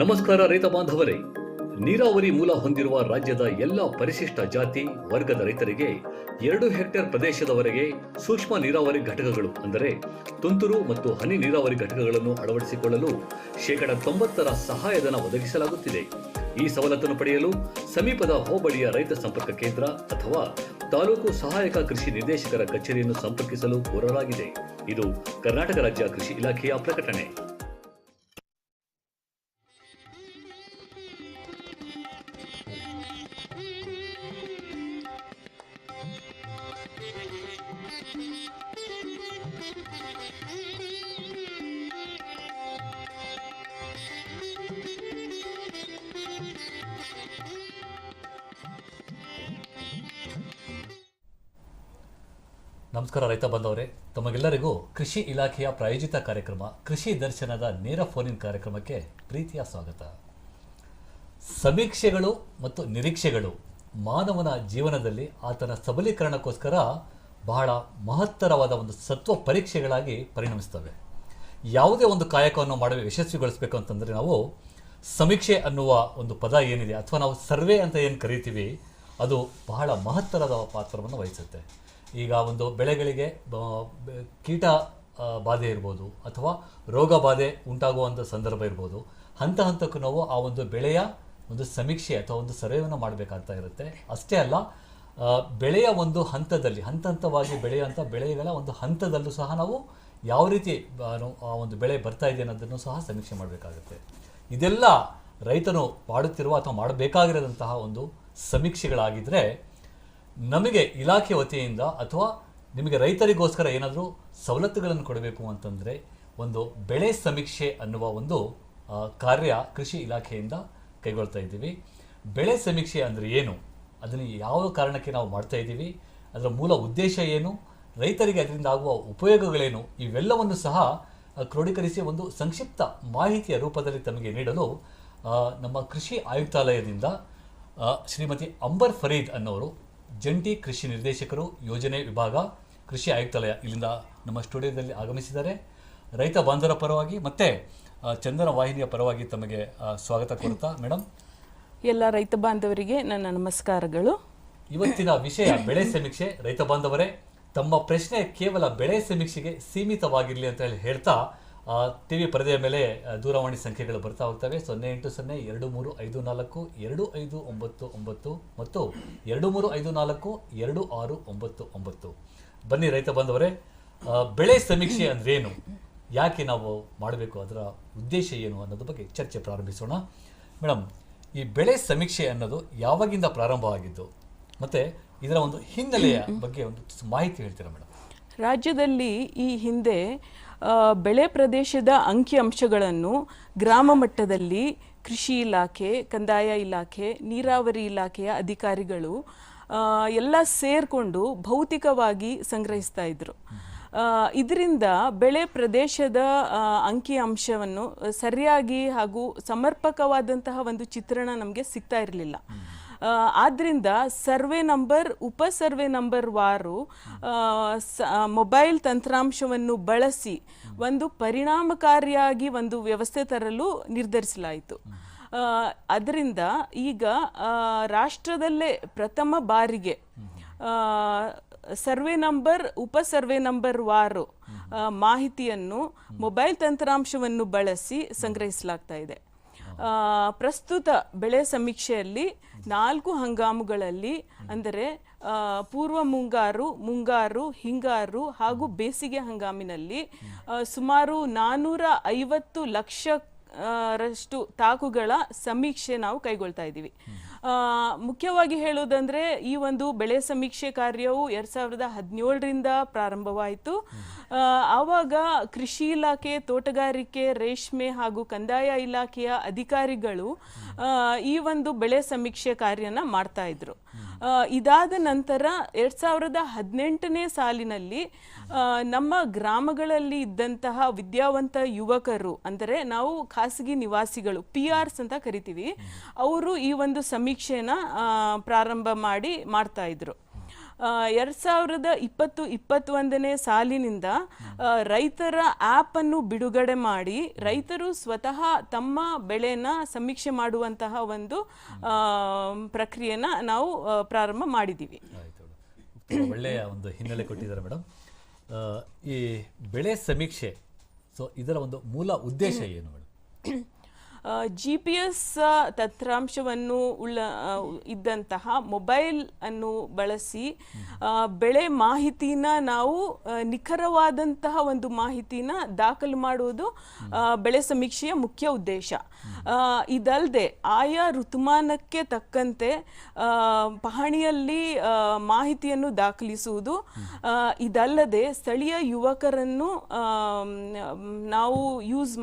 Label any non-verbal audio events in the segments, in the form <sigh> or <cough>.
ನಮಸ್ಕಾರ ರೈತ ಬಾಂಧವರೇ. ನೀರಾವರಿ ಮೂಲ ಹೊಂದಿರುವ ರಾಜ್ಯದ ಎಲ್ಲ ಪರಿಶಿಷ್ಟ ಜಾತಿ, ವರ್ಗದ ರೈತರಿಗೆ ಎರಡು ಹೆಕ್ಟೇರ್ ಪ್ರದೇಶದವರೆಗೆ ಸೂಕ್ಷ್ಮ ನೀರಾವರಿ ಘಟಕಗಳು ಅಂದರೆ ತುಂತುರು ಮತ್ತು ಹನಿ ನೀರಾವರಿ ಘಟಕಗಳನ್ನು ಅಳವಡಿಸಿಕೊಳ್ಳಲು ಶೇಕಡ ತೊಂಬತ್ತರ ಸಹಾಯಧನ ಒದಗಿಸಲಾಗುತ್ತಿದೆ. ಈ ಸವಲತ್ತನ್ನು ಪಡೆಯಲು ಸಮೀಪದ ಹೋಬಳಿಯ ರೈತ ಸಂಪರ್ಕ ಕೇಂದ್ರ ಅಥವಾ ತಾಲೂಕು ಸಹಾಯಕ ಕೃಷಿ ನಿರ್ದೇಶಕರ ಕಚೇರಿಯನ್ನು ಸಂಪರ್ಕಿಸಲು ಕೋರಲಾಗಿದೆ. ಇದು ಕರ್ನಾಟಕ ರಾಜ್ಯ ಕೃಷಿ ಇಲಾಖೆಯ ಪ್ರಕಟಣೆ. ನಮಸ್ಕಾರ ರೈತ ಬಂದವರೇ ತಮಗೆಲ್ಲರಿಗೂ ಕೃಷಿ ಇಲಾಖೆಯ ಪ್ರಾಯೋಜಿತ ಕಾರ್ಯಕ್ರಮ, ಕೃಷಿ ದರ್ಶನದ ನೇರ ಫೋನಿನ್ ಕಾರ್ಯಕ್ರಮಕ್ಕೆ ಪ್ರೀತಿಯ ಸ್ವಾಗತ. ಸಮೀಕ್ಷೆಗಳು ಮತ್ತು ನಿರೀಕ್ಷೆಗಳು ಮಾನವನ ಜೀವನದಲ್ಲಿ ಆತನ ಸಬಲೀಕರಣಕ್ಕೋಸ್ಕರ ಬಹಳ ಮಹತ್ತರವಾದ ಒಂದು ಸತ್ವ ಪರೀಕ್ಷೆಗಳಾಗಿ ಪರಿಣಮಿಸ್ತವೆ ಯಾವುದೇ ಒಂದು ಕಾಯಕವನ್ನು ಮಾಡಲು ಯಶಸ್ವಿಗೊಳಿಸಬೇಕು ಅಂತಂದರೆ ನಾವು ಸಮೀಕ್ಷೆ ಅನ್ನುವ ಒಂದು ಪದ ಏನಿದೆ, ಅಥವಾ ನಾವು ಸರ್ವೆ ಅಂತ ಏನು ಕರಿತೀವಿ, ಅದು ಬಹಳ ಮಹತ್ತರದ ಪಾತ್ರವನ್ನು ವಹಿಸುತ್ತೆ. ಈಗ ಒಂದು ಬೆಳೆಗಳಿಗೆ ಕೀಟ ಬಾಧೆ ಇರ್ಬೋದು ಅಥವಾ ರೋಗ ಬಾಧೆ ಉಂಟಾಗುವಂಥ ಸಂದರ್ಭ ಇರ್ಬೋದು. ಹಂತ ಹಂತಕ್ಕೂ ನಾವು ಆ ಒಂದು ಬೆಳೆಯ ಒಂದು ಸಮೀಕ್ಷೆ ಅಥವಾ ಒಂದು ಸರ್ವೆಯನ್ನು ಮಾಡಬೇಕಾಗ್ತಾ ಇರುತ್ತೆ. ಅಷ್ಟೇ ಅಲ್ಲ ಬೆಳೆಯ ಒಂದು ಹಂತದಲ್ಲಿ, ಹಂತ ಹಂತವಾಗಿ ಬೆಳೆಯುವಂಥ ಬೆಳೆಗಳ ಒಂದು ಹಂತದಲ್ಲೂ ಸಹ ನಾವು ಯಾವ ರೀತಿ ಆ ಒಂದು ಬೆಳೆ ಬರ್ತಾ ಇದೆ ಅನ್ನೋದನ್ನು ಸಹ ಸಮೀಕ್ಷೆ ಮಾಡಬೇಕಾಗುತ್ತೆ. ಇದೆಲ್ಲ ರೈತನು ಮಾಡುತ್ತಿರುವ ಅಥವಾ ಮಾಡಬೇಕಾಗಿರೋದಂತಹ ಒಂದು ಸಮೀಕ್ಷೆಗಳಾಗಿದ್ದರೆ ನಮಗೆ ಇಲಾಖೆ ವತಿಯಿಂದ ಅಥವಾ ನಿಮಗೆ ರೈತರಿಗೋಸ್ಕರ ಏನಾದರೂ ಸವಲತ್ತುಗಳನ್ನು ಕೊಡಬೇಕು ಅಂತಂದರೆ ಒಂದು ಬೆಳೆ ಸಮೀಕ್ಷೆ ಅನ್ನುವ ಒಂದು ಕಾರ್ಯ ಕೃಷಿ ಇಲಾಖೆಯಿಂದ ಕೈಗೊಳ್ತಾ ಇದ್ದೀವಿ. ಬೆಳೆ ಸಮೀಕ್ಷೆ ಅಂದರೆ ಏನು? ಅದನ್ನು ಯಾವ ಕಾರಣಕ್ಕೆ ನಾವು ಮಾಡ್ತಾ ಇದ್ದೀವಿ? ಅದರ ಮೂಲ ಉದ್ದೇಶ ಏನು? ರೈತರಿಗೆ ಅದರಿಂದ ಆಗುವ ಉಪಯೋಗಗಳೇನು? ಇವೆಲ್ಲವನ್ನು ಸಹ ಕ್ರೋಢೀಕರಿಸಿ ಒಂದು ಸಂಕ್ಷಿಪ್ತ ಮಾಹಿತಿಯ ರೂಪದಲ್ಲಿ ತಮಗೆ ನೀಡಲು ನಮ್ಮ ಕೃಷಿ ಆಯುಕ್ತಾಲಯದಿಂದ ಶ್ರೀಮತಿ ಅಂಬರ್ ಫರೀದ್ ಅನ್ನೋರು ಜಂಟಿ ಕೃಷಿ ನಿರ್ದೇಶಕರು ಯೋಜನೆ ವಿಭಾಗ ಕೃಷಿ ಆಯುಕ್ತಾಲಯ ಇಲ್ಲಿಂದ ನಮ್ಮ ಸ್ಟುಡಿಯೋದಲ್ಲಿ ಆಗಮಿಸಿದ್ದಾರೆ. ರೈತ ಬಾಂಧವರ ಪರವಾಗಿ ಮತ್ತೆ ಚಂದನ ವಾಹಿನಿಯ ಪರವಾಗಿ ತಮಗೆ ಸ್ವಾಗತ ಕೋರುತ್ತಾ ಮೇಡಮ್ ಎಲ್ಲ ರೈತ ಬಾಂಧವರಿಗೆ ನನ್ನ ನಮಸ್ಕಾರಗಳು. ಇವತ್ತಿನ ವಿಷಯ ಬೆಳೆ ಸಮೀಕ್ಷೆ. ರೈತ ಬಾಂಧವರೇ ತಮ್ಮ ಪ್ರಶ್ನೆ ಕೇವಲ ಬೆಳೆ ಸಮೀಕ್ಷೆಗೆ ಸೀಮಿತವಾಗಿರಲಿ ಅಂತ ಹೇಳಿ ಹೇಳ್ತಾ ಟಿವಿ ಪರದೆಯ ಮೇಲೆ ದೂರವಾಣಿ ಸಂಖ್ಯೆಗಳು ಬರ್ತಾ ಹೋಗ್ತವೆ. ಸೊನ್ನೆ ಎಂಟು ಸೊನ್ನೆ ಎರಡು ಮೂರು ಐದು ನಾಲ್ಕು ಎರಡು ಐದು ಒಂಬತ್ತು ಒಂಬತ್ತು ಮತ್ತು ಎರಡು ಮೂರು ಐದು ನಾಲ್ಕು ಎರಡು ಆರು ಒಂಬತ್ತು ಒಂಬತ್ತು. ಬನ್ನಿ ರೈತ ಬಂದವರೇ ಬೆಳೆ ಸಮೀಕ್ಷೆ ಅಂದ್ರೇನು? ಯಾಕೆ ನಾವು ಮಾಡಬೇಕು? ಅದರ ಉದ್ದೇಶ ಏನು ಅನ್ನೋದ್ರ ಬಗ್ಗೆ ಚರ್ಚೆ ಪ್ರಾರಂಭಿಸೋಣ. ಮೇಡಮ್ ಈ ಬೆಳೆ ಸಮೀಕ್ಷೆ ಅನ್ನೋದು ಯಾವಾಗಿಂದ ಪ್ರಾರಂಭ ಆಗಿದ್ದು? ಮತ್ತೆ ಇದರ ಒಂದು ಹಿನ್ನೆಲೆಯ ಬಗ್ಗೆ ಒಂದು ಮಾಹಿತಿ ಹೇಳ್ತೀರಾ ಮೇಡಮ್ ರಾಜ್ಯದಲ್ಲಿ ಈ ಹಿಂದೆ ಬೆಳೆ ಪ್ರದೇಶದ ಅಂಕಿಅಂಶಗಳನ್ನು ಗ್ರಾಮ ಮಟ್ಟದಲ್ಲಿ ಕೃಷಿ ಇಲಾಖೆ, ಕಂದಾಯ ಇಲಾಖೆ, ನೀರಾವರಿ ಇಲಾಖೆಯ ಅಧಿಕಾರಿಗಳು ಎಲ್ಲ ಸೇರಿಕೊಂಡು ಭೌತಿಕವಾಗಿ ಸಂಗ್ರಹಿಸ್ತಾ ಇದ್ರು. ಇದರಿಂದ ಬೆಳೆ ಪ್ರದೇಶದ ಅಂಕಿ ಅಂಶವನ್ನು ಸರಿಯಾಗಿ ಹಾಗೂ ಸಮರ್ಪಕವಾದಂತಹ ಒಂದು ಚಿತ್ರಣ ನಮಗೆ ಸಿಗ್ತಾ ಇರಲಿಲ್ಲ. ಆದ್ದರಿಂದ ಸರ್ವೆ ನಂಬರ್, ಉಪ ಸರ್ವೆ ನಂಬರ್ ವಾರು ಮೊಬೈಲ್ ತಂತ್ರಾಂಶವನ್ನು ಬಳಸಿ ಒಂದು ಪರಿಣಾಮಕಾರಿಯಾಗಿ ಒಂದು ವ್ಯವಸ್ಥೆ ತರಲು ನಿರ್ಧರಿಸಲಾಯಿತು. ಅದರಿಂದ ಈಗ ರಾಷ್ಟ್ರದಲ್ಲೇ ಪ್ರಥಮ ಬಾರಿಗೆ ಸರ್ವೆ ನಂಬರ್, ಉಪ ಸರ್ವೆ ನಂಬರ್ ವಾರು ಮಾಹಿತಿಯನ್ನು ಮೊಬೈಲ್ ತಂತ್ರಾಂಶವನ್ನು ಬಳಸಿ ಸಂಗ್ರಹಿಸಲಾಗ್ತಾ ಇದೆ. ಪ್ರಸ್ತುತ ಬೆಳೆ ಸಮೀಕ್ಷೆಯಲ್ಲಿ ನಾಲ್ಕು ಹಂಗಾಮುಗಳಲ್ಲಿ ಅಂದರೆ ಪೂರ್ವ ಮುಂಗಾರು ಮುಂಗಾರು, ಹಿಂಗಾರು ಹಾಗೂ ಬೇಸಿಗೆ ಹಂಗಾಮಿನಲ್ಲಿ ಸುಮಾರು ನಾನ್ನೂರ ಐವತ್ತು ಲಕ್ಷ ರಷ್ಟು ತಾಕುಗಳ ಸಮೀಕ್ಷೆ ನಾವು ಕೈಗೊಳ್ತಾ ಇದ್ದೀವಿ. ಮುಖ್ಯವಾಗಿ ಹೇಳುವುದಂದ್ರೆ ಈ ಒಂದು ಬೆಳೆ ಸಮೀಕ್ಷೆ ಕಾರ್ಯವು ಎರಡ್ ಸಾವಿರದ ಹದಿನೇಳರಿಂದ ಪ್ರಾರಂಭವಾಯಿತು. ಆವಾಗ ಕೃಷಿ ಇಲಾಖೆ, ತೋಟಗಾರಿಕೆ, ರೇಷ್ಮೆ ಹಾಗೂ ಕಂದಾಯ ಇಲಾಖೆಯ ಅಧಿಕಾರಿಗಳು ಈ ಒಂದು ಬೆಳೆ ಸಮೀಕ್ಷೆ ಕಾರ್ಯನ ಮಾಡ್ತಾ ಇದ್ರು. ಇದಾದ ನಂತರ ಎರಡ್ ಸಾವಿರದ ಹದಿನೆಂಟನೇ ಸಾಲಿನಲ್ಲಿ ನಮ್ಮ ಗ್ರಾಮಗಳಲ್ಲಿ ಇದ್ದಂತಹ ವಿದ್ಯಾವಂತ ಯುವಕರು, ಅಂದರೆ ನಾವು ಖಾಸಗಿ ನಿವಾಸಿಗಳು ಪಿ ಆರ್ಸ್ ಅಂತ ಕರಿತೀವಿ, ಅವರು ಈ ಒಂದು ಸಮೀಕ್ಷೆನ ಪ್ರಾರಂಭ ಮಾಡಿ ಮಾಡ್ತಾ ಇದ್ರು. ಎರಡು ಸಾವಿರದ ಇಪ್ಪತ್ತು, ಇಪ್ಪತ್ತೊಂದನೇ ಸಾಲಿನಿಂದ ರೈತರ ರೈತರ ಆ್ಯಪನ್ನು ಬಿಡುಗಡೆ ಮಾಡಿ, ರೈತರು ಸ್ವತಃ ತಮ್ಮ ಬೆಳೆನ ಸಮೀಕ್ಷೆ ಮಾಡುವಂತಹ ಒಂದು ಪ್ರಕ್ರಿಯೆನ ನಾವು ಪ್ರಾರಂಭ ಮಾಡಿದ್ದೀವಿ ಒಳ್ಳೆಯ ಒಂದು ಹಿನ್ನೆಲೆ ಕೊಟ್ಟಿದ್ದಾರೆ ಮೇಡಮ್ ಈ ಬೆಳೆ ಸಮೀಕ್ಷೆ, ಸೊ ಇದರ ಒಂದು ಮೂಲ ಉದ್ದೇಶ ಏನು ಮೇಡಮ್ ಜಿ ಪಿ ಎಸ್ ತಂತ್ರಾಂಶವನ್ನು ಉಳ್ಳ ಇದ್ದಂತಹ ಮೊಬೈಲ್ ಅನ್ನು ಬಳಸಿ ಬೆಳೆ ಮಾಹಿತಿನ ನಾವು ನಿಖರವಾದಂತಹ ಒಂದು ಮಾಹಿತಿನ ದಾಖಲು ಮಾಡುವುದು ಬೆಳೆ ಸಮೀಕ್ಷೆಯ ಮುಖ್ಯ ಉದ್ದೇಶ. ಇದಲ್ಲದೆ ಆಯಾ ಋತುಮಾನಕ್ಕೆ ತಕ್ಕಂತೆ ಪಹಣಿಯಲ್ಲಿ ಮಾಹಿತಿಯನ್ನು ದಾಖಲಿಸುವುದು ಇದಲ್ಲದೆ ಸ್ಥಳೀಯ ಯುವಕರನ್ನು ನಾವು ಯೂಸ್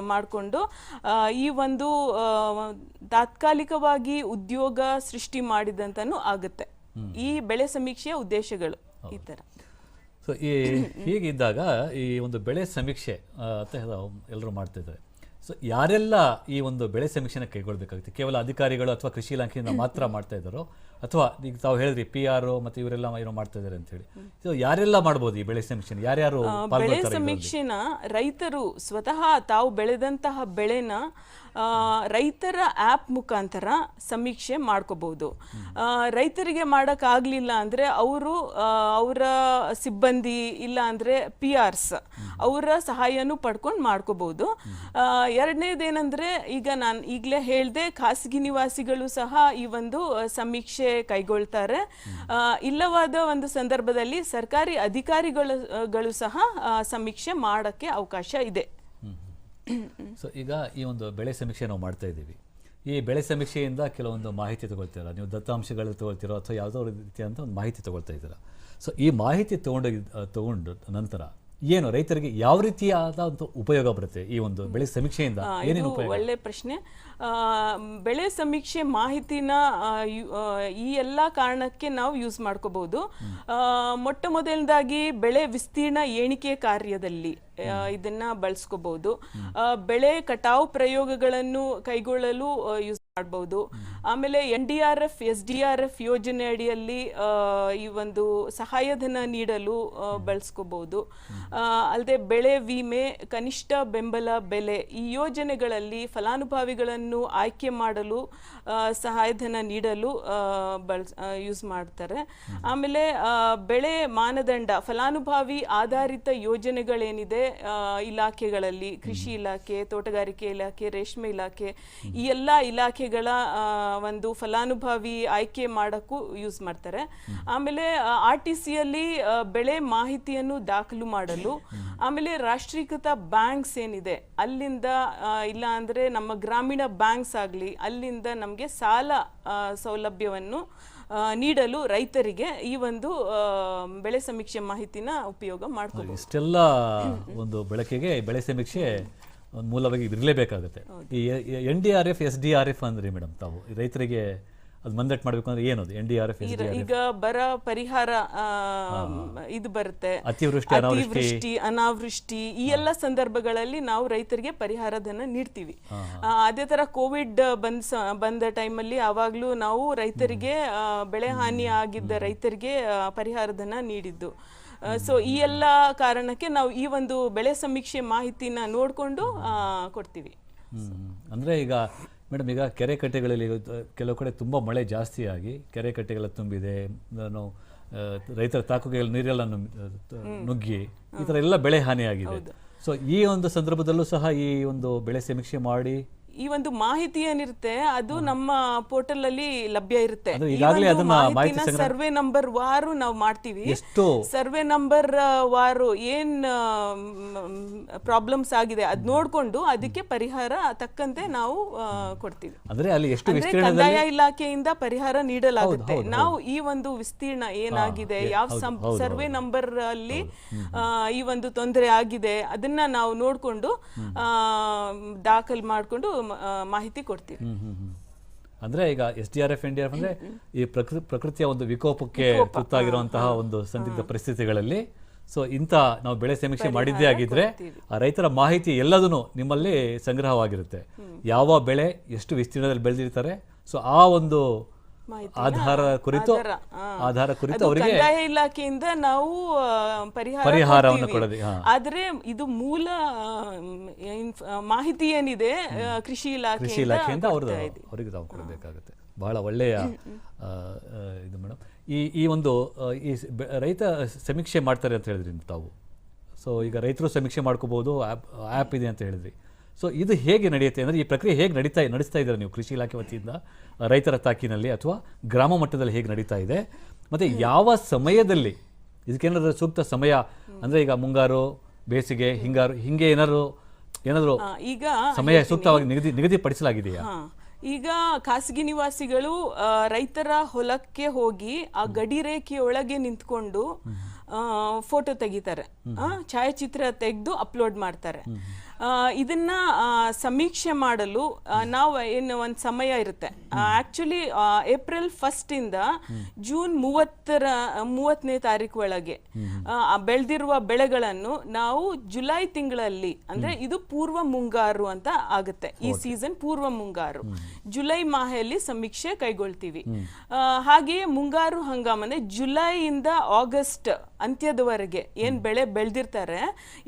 ಮಾಡಿಕೊಂಡು ಈ ಒಂದು ತಾತ್ಕಾಲಿಕವಾಗಿ ಉದ್ಯೋಗ ಸೃಷ್ಟಿ ಮಾಡಿದಂತನೂ ಆಗುತ್ತೆ. ಈ ಬೆಳೆ ಸಮೀಕ್ಷೆಯ ಉದ್ದೇಶಗಳು ಈ ತರ. ಸೊ ಈ ಹೀಗಿದ್ದಾಗ ಈ ಒಂದು ಬೆಳೆ ಸಮೀಕ್ಷೆ ಅಂತ ಎಲ್ಲರೂ ಮಾಡ್ತಾ ಇದ್ದಾರೆ ಸೊ ಯಾರೆಲ್ಲ ಈ ಒಂದು ಬೆಳೆ ಸಮೀಕ್ಷೆನ ಕೈಗೊಳ್ಬೇಕಾಗುತ್ತೆ? ಕೇವಲ ಅಧಿಕಾರಿಗಳು ಅಥವಾ ಕೃಷಿ ಇಲಾಖೆಯಿಂದ ಮಾತ್ರ ಮಾಡ್ತಾ ಇದ್ದಾರೋ? ಅಥವಾ ಈಗ ತಾವು ಹೇಳಿದ್ರಿ ಪಿ ಆರ್ ಮತ್ತೆ ಇವರೆಲ್ಲ ಏನೋ ಮಾಡ್ತಾ ಇದ್ದಾರೆ ಅಂತ ಹೇಳಿ ಸೊ ಯಾರೆಲ್ಲ ಮಾಡ್ಬೋದು ಈ ಬೆಳೆ ಸಮೀಕ್ಷೆ ಯಾರ್ಯಾರು ಬೆಳೆ ಪಾಲ್ಗೊಳ್ತಾರೆ ಇದ್ರಲ್ಲಿ? ಸಮೀಕ್ಷೆನ ರೈತರು ಸ್ವತಃ ತಾವು ಬೆಳೆದಂತಹ ಬೆಳೆನ ರೈತರ ಆ್ಯಪ್ ಮುಖಾಂತರ ಸಮೀಕ್ಷೆ ಮಾಡ್ಕೋಬಹುದು. ರೈತರಿಗೆ ಮಾಡೋಕ್ಕಾಗಲಿಲ್ಲ ಅಂದರೆ ಅವರು ಅವರ ಸಿಬ್ಬಂದಿ ಇಲ್ಲ ಅಂದರೆ ಪಿ ಆರ್ಸ್ ಅವರ ಸಹಾಯನೂ ಪಡ್ಕೊಂಡು ಮಾಡ್ಕೋಬಹುದು. ಎರಡನೇದೇನೆಂದರೆ ಈಗ ನಾನು ಈಗಲೇ ಹೇಳಿದೆ ಖಾಸಗಿ ನಿವಾಸಿಗಳು ಸಹ ಈ ಒಂದು ಸಮೀಕ್ಷೆ ಕೈಗೊಳ್ತಾರೆ. ಇಲ್ಲವಾದ ಒಂದು ಸಂದರ್ಭದಲ್ಲಿ ಸರ್ಕಾರಿ ಅಧಿಕಾರಿಗಳು, ಗಳು ಸಹ ಸಮೀಕ್ಷೆ ಮಾಡೋಕ್ಕೆ ಅವಕಾಶ ಇದೆ. ಸೊ ಈಗ ಈ ಒಂದು ಬೆಳೆ ಸಮೀಕ್ಷೆ ನಾವು ಮಾಡ್ತಾ ಇದ್ದೀವಿ. ಈ ಬೆಳೆ ಸಮೀಕ್ಷೆಯಿಂದ ಕೆಲವೊಂದು ಮಾಹಿತಿ ತಗೊಳ್ತೀರಾ? ನೀವು ದತ್ತಾಂಶಗಳು ತಗೊಳ್ತೀರೋ? ಅಥವಾ ಯಾವುದೋ ಅಂತ ಒಂದು ಮಾಹಿತಿ ತಗೊಳ್ತಾ ಇದ್ದೀರಾ? ಸೊ ಈ ಮಾಹಿತಿ ತಗೊಂಡು ತಗೊಂಡು ನಂತರ ಏನು ರೈತರಿಗೆ ಯಾವ ರೀತಿಯಾದ ಒಂದು ಉಪಯೋಗ ಬರುತ್ತೆ ಈ ಒಂದು ಬೆಳೆ ಸಮೀಕ್ಷೆಯಿಂದ? ಏನೇನು ಒಳ್ಳೆ ಪ್ರಶ್ನೆ. ಬೆಳೆ ಸಮೀಕ್ಷೆ ಮಾಹಿತಿನ ಈ ಎಲ್ಲ ಕಾರಣಕ್ಕೆ ನಾವು ಯೂಸ್ ಮಾಡ್ಕೋಬಹುದು. ಮೊಟ್ಟ ಮೊದಲನೇದಾಗಿ ಬೆಳೆ ವಿಸ್ತೀರ್ಣ ಎಣಿಕೆ ಕಾರ್ಯದಲ್ಲಿ ಇದನ್ನ ಬಳಸ್ಕೋಬಹುದು. ಬೆಳೆ ಕಟಾವು ಪ್ರಯೋಗಗಳನ್ನು ಕೈಗೊಳ್ಳಲು ಯೂಸ್ ಮಾಡಬಹುದು ಆಮೇಲೆ N D R F, S D R F ಯೋಜನೆ ಅಡಿಯಲ್ಲಿ ಈ ಒಂದು ಸಹಾಯಧನ ನೀಡಲು ಬಳಸ್ಕೋಬಹುದು. ಅಲ್ಲದೆ ಬೆಳೆ ವಿಮೆ, ಕನಿಷ್ಠ ಬೆಂಬಲ ಬೆಲೆ ಈ ಯೋಜನೆಗಳಲ್ಲಿ ಫಲಾನುಭವಿಗಳನ್ನು ಆಯ್ಕೆ ಮಾಡಲು ಸಹಾಯಧನ ನೀಡಲು ಬಳಸ್ ಯೂಸ್ ಮಾಡ್ತಾರೆ. ಆಮೇಲೆ ಬೆಳೆ ಮಾನದಂಡ, ಫಲಾನುಭವಿ ಆಧಾರಿತ ಯೋಜನೆಗಳೇನಿದೆ ಇಲಾಖೆಗಳಲ್ಲಿ, ಕೃಷಿ ಇಲಾಖೆ, ತೋಟಗಾರಿಕೆ ಇಲಾಖೆ, ರೇಷ್ಮೆ ಇಲಾಖೆ, ಈ ಎಲ್ಲ ಇಲಾಖೆಗಳ ಒಂದು ಫಲಾನುಭವಿ ಆಯ್ಕೆ ಮಾಡೋಕ್ಕೂ ಯೂಸ್ ಮಾಡ್ತಾರೆ. ಆಮೇಲೆ ಆರ್ ಟಿ ಸಿಯಲ್ಲಿ ಬೆಳೆ ಮಾಹಿತಿಯನ್ನು ದಾಖಲು ಮಾಡಲು, ಆಮೇಲೆ ರಾಷ್ಟ್ರೀಕೃತ ಬ್ಯಾಂಕ್ಸ್ ಏನಿದೆ, ಅಲ್ಲಿಂದ ಇಲ್ಲ ಅಂದ್ರೆ ನಮ್ಮ ಗ್ರಾಮೀಣ ಬ್ಯಾಂಕ್ಸ್ ಆಗಲಿ, ಅಲ್ಲಿಂದ ನಮಗೆ ಸಾಲ ಸೌಲಭ್ಯವನ್ನು ನೀಡಲು ರೈತರಿಗೆ ಈ ಒಂದು ಬೆಳೆ ಸಮೀಕ್ಷೆ ಮಾಹಿತಿನ ಉಪಯೋಗ ಮಾಡ್ತಾರೆ ಇಷ್ಟೆಲ್ಲ ಒಂದು ಬೆಳಕಿಗೆ ಬೆಳೆ ಸಮೀಕ್ಷೆ ಮೂಲವಾಗಿ ಇರಲೇಬೇಕಾಗುತ್ತೆ ಈ N D R F, S D R F ಅಂದ್ರೆ ಮೇಡಮ್ ತಾವು. ರೈತರಿಗೆ ಅದು ಮಂದಟ್ ಮಾಡಬೇಕು ಅಂದ್ರೆ ಏನದು? ಎನ್ ಡಿ ಆರ್ ಎಫ್ ಈಗ ಬರ ಪರಿಹಾರ ಇದು ಬರುತ್ತೆ. ಅತಿವೃಷ್ಟಿ ಅನಾವೃಷ್ಟಿ. ಅತಿವೃಷ್ಟಿ ಅನಾವೃಷ್ಟಿ ಈ ಎಲ್ಲ ಸಂದರ್ಭಗಳಲ್ಲಿ ನಾವು ರೈತರಿಗೆ ಪರಿಹಾರಧನ ನೀಡ್ತೀವಿ. ಅದೇ ತರ ಕೋವಿಡ್ ಬಂದ ಬಂದ ಟೈಮಲ್ಲಿ ಆವಾಗ್ಲೂ ನಾವು ರೈತರಿಗೆ ಬೆಳೆ ಹಾನಿ ಆಗಿದ್ದ ರೈತರಿಗೆ ಪರಿಹಾರದನ್ನ ಪರಿಹಾರಧನ ನೀಡಿದ್ದು ಸೊ ಈ ಎಲ್ಲ ಕಾರಣಕ್ಕೆ ನಾವು ಈ ಒಂದು ಬೆಳೆ ಸಮೀಕ್ಷೆ ಮಾಹಿತಿನ ನೋಡಿಕೊಂಡು ಕೊಡ್ತೀವಿ. ಅಂದ್ರೆ ಈಗ ಮೇಡಮ್ ಈಗ ಕೆರೆ ಕಟ್ಟೆಗಳಲ್ಲಿ ಕೆಲವು ಕಡೆ ತುಂಬಾ ಮಳೆ ಜಾಸ್ತಿ ಆಗಿ ಕೆರೆ ಕಟ್ಟೆಗಳ ತುಂಬಿದೆ ನಾನು ರೈತರ ತಾಕುಗೆಲ್ಲ ನೀರೆಲ್ಲ ನುಗ್ಗಿ ಈ ಥರ ಎಲ್ಲ ಬೆಳೆ ಹಾನಿಯಾಗಿದೆ. ಸೊ ಈ ಒಂದು ಸಂದರ್ಭದಲ್ಲೂ ಸಹ ಈ ಒಂದು ಬೆಳೆ ಸಮೀಕ್ಷೆ ಮಾಡಿ ಈ ಒಂದು ಮಾಹಿತಿ ಏನಿರುತ್ತೆ ಅದು ನಮ್ಮ ಪೋರ್ಟಲ್ ಅಲ್ಲಿ ಲಭ್ಯ ಇರುತ್ತೆ. ಅದು ಈಗಾಗ್ಲೇ ಒಂದು ಅದನ್ನ ಮಾಹಿತಿ ಮಾಹಿತಿನ ಸಂಗ್ರಹ- ಸರ್ವೆ ನಂಬರ್ ವಾರು ನಾವು ಮಾಡ್ತೀವಿ. ಎಷ್ಟು ಸರ್ವೆ ನಂಬರ್ ವಾರು ಏನ್ ಪ್ರಾಬ್ಲಮ್ಸ್ ಆಗಿದೆ ಅದ್ ನೋಡ್ಕೊಂಡು ಅದಕ್ಕೆ ಪರಿಹಾರ ತಕ್ಕಂತೆ ನಾವು ಆ, ಕೊಡ್ತೀವಿ. ಅಂದ್ರೆ ಅಲ್ಲಿ ಎಷ್ಟು ಅಂದ್ರೆ ವಿಸ್ತೀರ್ಣದಲ್ಲಿ ಕಂದಾಯ ಇಲಾಖೆಯಿಂದ ಪರಿಹಾರ ನೀಡಲಾಗುತ್ತೆ. ನಾವು ಈ ಒಂದು ವಿಸ್ತೀರ್ಣ ಏನಾಗಿದೆ ಯಾವ ಸರ್ವೆ ನಂಬರ್ ಅಲ್ಲಿ ಆ, ಈ ಒಂದು ತೊಂದರೆ ಆಗಿದೆ ಅದನ್ನ ನಾವು ನೋಡ್ಕೊಂಡು ಆ, ದಾಖಲ್ ಮಾಡ್ಕೊಂಡು ಮಾಹಿತಿ ಕೊಡ್ತೀವಿ. ಅಂದ್ರೆ ಈಗ S D R F N D R ಅಂದ್ರೆ ಈ ಪ್ರಕೃತಿ ಪ್ರಕೃತಿಯ ಒಂದು ವಿಕೋಪಕ್ಕೆ ತುತ್ತಾಗಿರುವಂತಹ ಒಂದು ಸಂದಿಗ್ಧ ಪರಿಸ್ಥಿತಿಗಳಲ್ಲಿ. ಸೊ ಇಂಥ ನಾವು ಬೆಳೆ ಸಮೀಕ್ಷೆ ಮಾಡಿದ್ದೇ ಆಗಿದ್ರೆ ಆ ರೈತರ ಮಾಹಿತಿ ಎಲ್ಲದನ್ನು ನಿಮ್ಮಲ್ಲಿ ಸಂಗ್ರಹವಾಗಿರುತ್ತೆ. ಯಾವ ಬೆಳೆ ಎಷ್ಟು ವಿಸ್ತೀರ್ಣದಲ್ಲಿ ಬೆಳೆದಿರ್ತಾರೆ. ಸೊ ಆ ಒಂದು ಆಧಾರ ಕುರಿತು ಆಧಾರ, ಕುರಿತು ಅವರಿಗೆ ಕಂದಾಯ ಇಲಾಖೆಯಿಂದ ನಾವು ಪರಿಹಾರ ಪರಿಹಾರವನ್ನು ಕೊಡದೆ ಆದ್ರೆ ಇದು ಮೂಲ ಮಾಹಿತಿ ಏನಿದೆ ಕೃಷಿ ಕೃಷಿ ಕೃಷಿ ಇಲಾಖೆಯಿಂದ ಅವ್ರದ್ದು. ಅವರಿಗೆ ನಾವು ಕೊಡಬೇಕಾಗುತ್ತೆ. ಬಹಳ ಒಳ್ಳೆಯ ಇದು ಮೇಡಮ್. ಈ ಈ ಒಂದು ಈ ರೈತ ಸಮೀಕ್ಷೆ ಮಾಡ್ತಾರೆ ಅಂತ ಹೇಳಿದ್ರಿ ತಾವು. ಸೊ ಈಗ ರೈತರು ಸಮೀಕ್ಷೆ ಮಾಡ್ಕೋಬೋದು ಆ್ಯಪ್ ಆ್ಯಪ್ ಇದೆ ಅಂತ ಹೇಳಿದ್ರಿ. ಸೊ ಇದು ಹೇಗೆ ನಡೆಯುತ್ತೆ ಅಂದರೆ ಈ ಪ್ರಕ್ರಿಯೆ ಹೇಗೆ ನಡೀತಾ ನಡೆಸ್ತಾ ಇದ್ದಾರೆ ನೀವು ಕೃಷಿ ಇಲಾಖೆ ವತಿಯಿಂದ ರೈತರ ತಾಕಿನಲ್ಲಿ ಅಥವಾ ಗ್ರಾಮ ಮಟ್ಟದಲ್ಲಿ ಹೇಗೆ ನಡೀತಾ ಇದೆ. ಮತ್ತು ಯಾವ ಸಮಯದಲ್ಲಿ ಇದಕ್ಕೇನಾದರೂ ಸೂಕ್ತ ಸಮಯ ಅಂದರೆ ಈಗ ಮುಂಗಾರು ಬೇಸಿಗೆ ಹಿಂಗಾರು ಹಿಂಗೆ ಏನಾದರೂ ಏನಾದರೂ ಈಗ ಸಮಯ ಸೂಕ್ತವಾಗಿ ನಿಗದಿ ನಿಗದಿಪಡಿಸಲಾಗಿದೆಯಾ? ಈಗ ಖಾಸಗಿ ನಿವಾಸಿಗಳು ರೈತರ ಹೊಲಕ್ಕೆ ಹೋಗಿ ಆ ಗಡಿ ರೇಖೆಯೊಳಗೆ ನಿಂತ್ಕೊಂಡು ಫೋಟೋ ತೆಗಿತಾರೆ. ಛಾಯಾಚಿತ್ರ ತೆಗೆದು ಅಪ್ಲೋಡ್ ಮಾಡ್ತಾರೆ. ಇದನ್ನ ಸಮೀಕ್ಷೆ ಮಾಡಲು ನಾವು ಏನು ಒಂದು ಸಮಯ ಇರುತ್ತೆ. ಆಕ್ಚುಲಿ ಏಪ್ರಿಲ್ ಫಸ್ಟ್ ಇಂದ ಜೂನ್ ಮೂವತ್ತರ ಮೂವತ್ತನೇ ತಾರೀಕು ಒಳಗೆ ಬೆಳೆದಿರುವ ಬೆಳೆಗಳನ್ನು ನಾವು ಜುಲೈ ತಿಂಗಳಲ್ಲಿ ಅಂದ್ರೆ ಇದು ಪೂರ್ವ ಮುಂಗಾರು ಅಂತ ಆಗುತ್ತೆ. ಈ ಸೀಸನ್ ಪೂರ್ವ ಮುಂಗಾರು. ಜುಲೈ ಮಾಹೆಯಲ್ಲಿ ಸಮೀಕ್ಷೆ ಕೈಗೊಳ್ತೀವಿ. ಹಾಗೆಯೇ ಮುಂಗಾರು ಹಂಗಾಮ ಅಂದ್ರೆ ಜುಲೈಯಿಂದ ಆಗಸ್ಟ್ ಅಂತ್ಯದವರೆಗೆ ಏನು ಬೆಳೆ ಬೆಳೆದಿರ್ತಾರೆ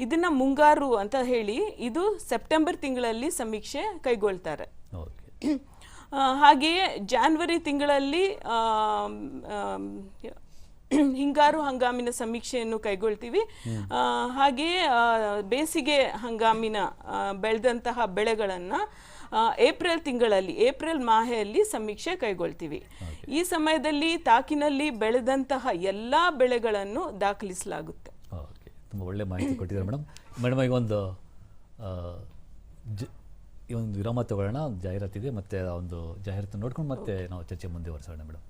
ಇದನ್ನ ಮುಂಗಾರು ಅಂತ ಹೇಳಿ ಇದು ಸೆಪ್ಟೆಂಬರ್ ತಿಂಗಳಲ್ಲಿ ಸಮೀಕ್ಷೆ ಕೈಗೊಳ್ತಾರೆ. <clears throat> ಹಾಗೆಯೇ ಜಾನ್ವರಿ ತಿಂಗಳಲ್ಲಿ ಹಿಂಗಾರು ಹಂಗಾಮಿನ ಸಮೀಕ್ಷೆಯನ್ನು ಕೈಗೊಳ್ತೀವಿ. ಹಾಗೆಯೇ ಬೇಸಿಗೆ ಹಂಗಾಮಿನ ಬೆಳೆದಂತಹ ಬೆಳೆಗಳನ್ನು ಏಪ್ರಿಲ್ ತಿಂಗಳಲ್ಲಿ ಏಪ್ರಿಲ್ ಮಾಹೆಯಲ್ಲಿ ಸಮೀಕ್ಷೆ ಕೈಗೊಳ್ತೀವಿ. ಈ ಸಮಯದಲ್ಲಿ ತಾಕಿನಲ್ಲಿ ಬೆಳೆದಂತಹ ಎಲ್ಲ ಬೆಳೆಗಳನ್ನು ದಾಖಲಿಸಲಾಗುತ್ತೆ. ಓಕೆ ತುಂಬ ಒಳ್ಳೆ ಮಾಹಿತಿ ಕೊಟ್ಟಿದ್ದಾರೆ ಮೇಡಮ್. ಮೇಡಮ್ ಈಗ ಒಂದು ಆ, ಜ ಈ ಒಂದು ವಿರಾಮ ತಗೊಳ್ಳೋಣ. ಒಂದು ಜಾಹೀರಾತಿದೆ ಮತ್ತು ಆ ಒಂದು ಜಾಹೀರಾತು ನೋಡ್ಕೊಂಡು ಮತ್ತೆ ನಾವು ಚರ್ಚೆ ಮುಂದುವರಿಸೋಣ ಮೇಡಮ್.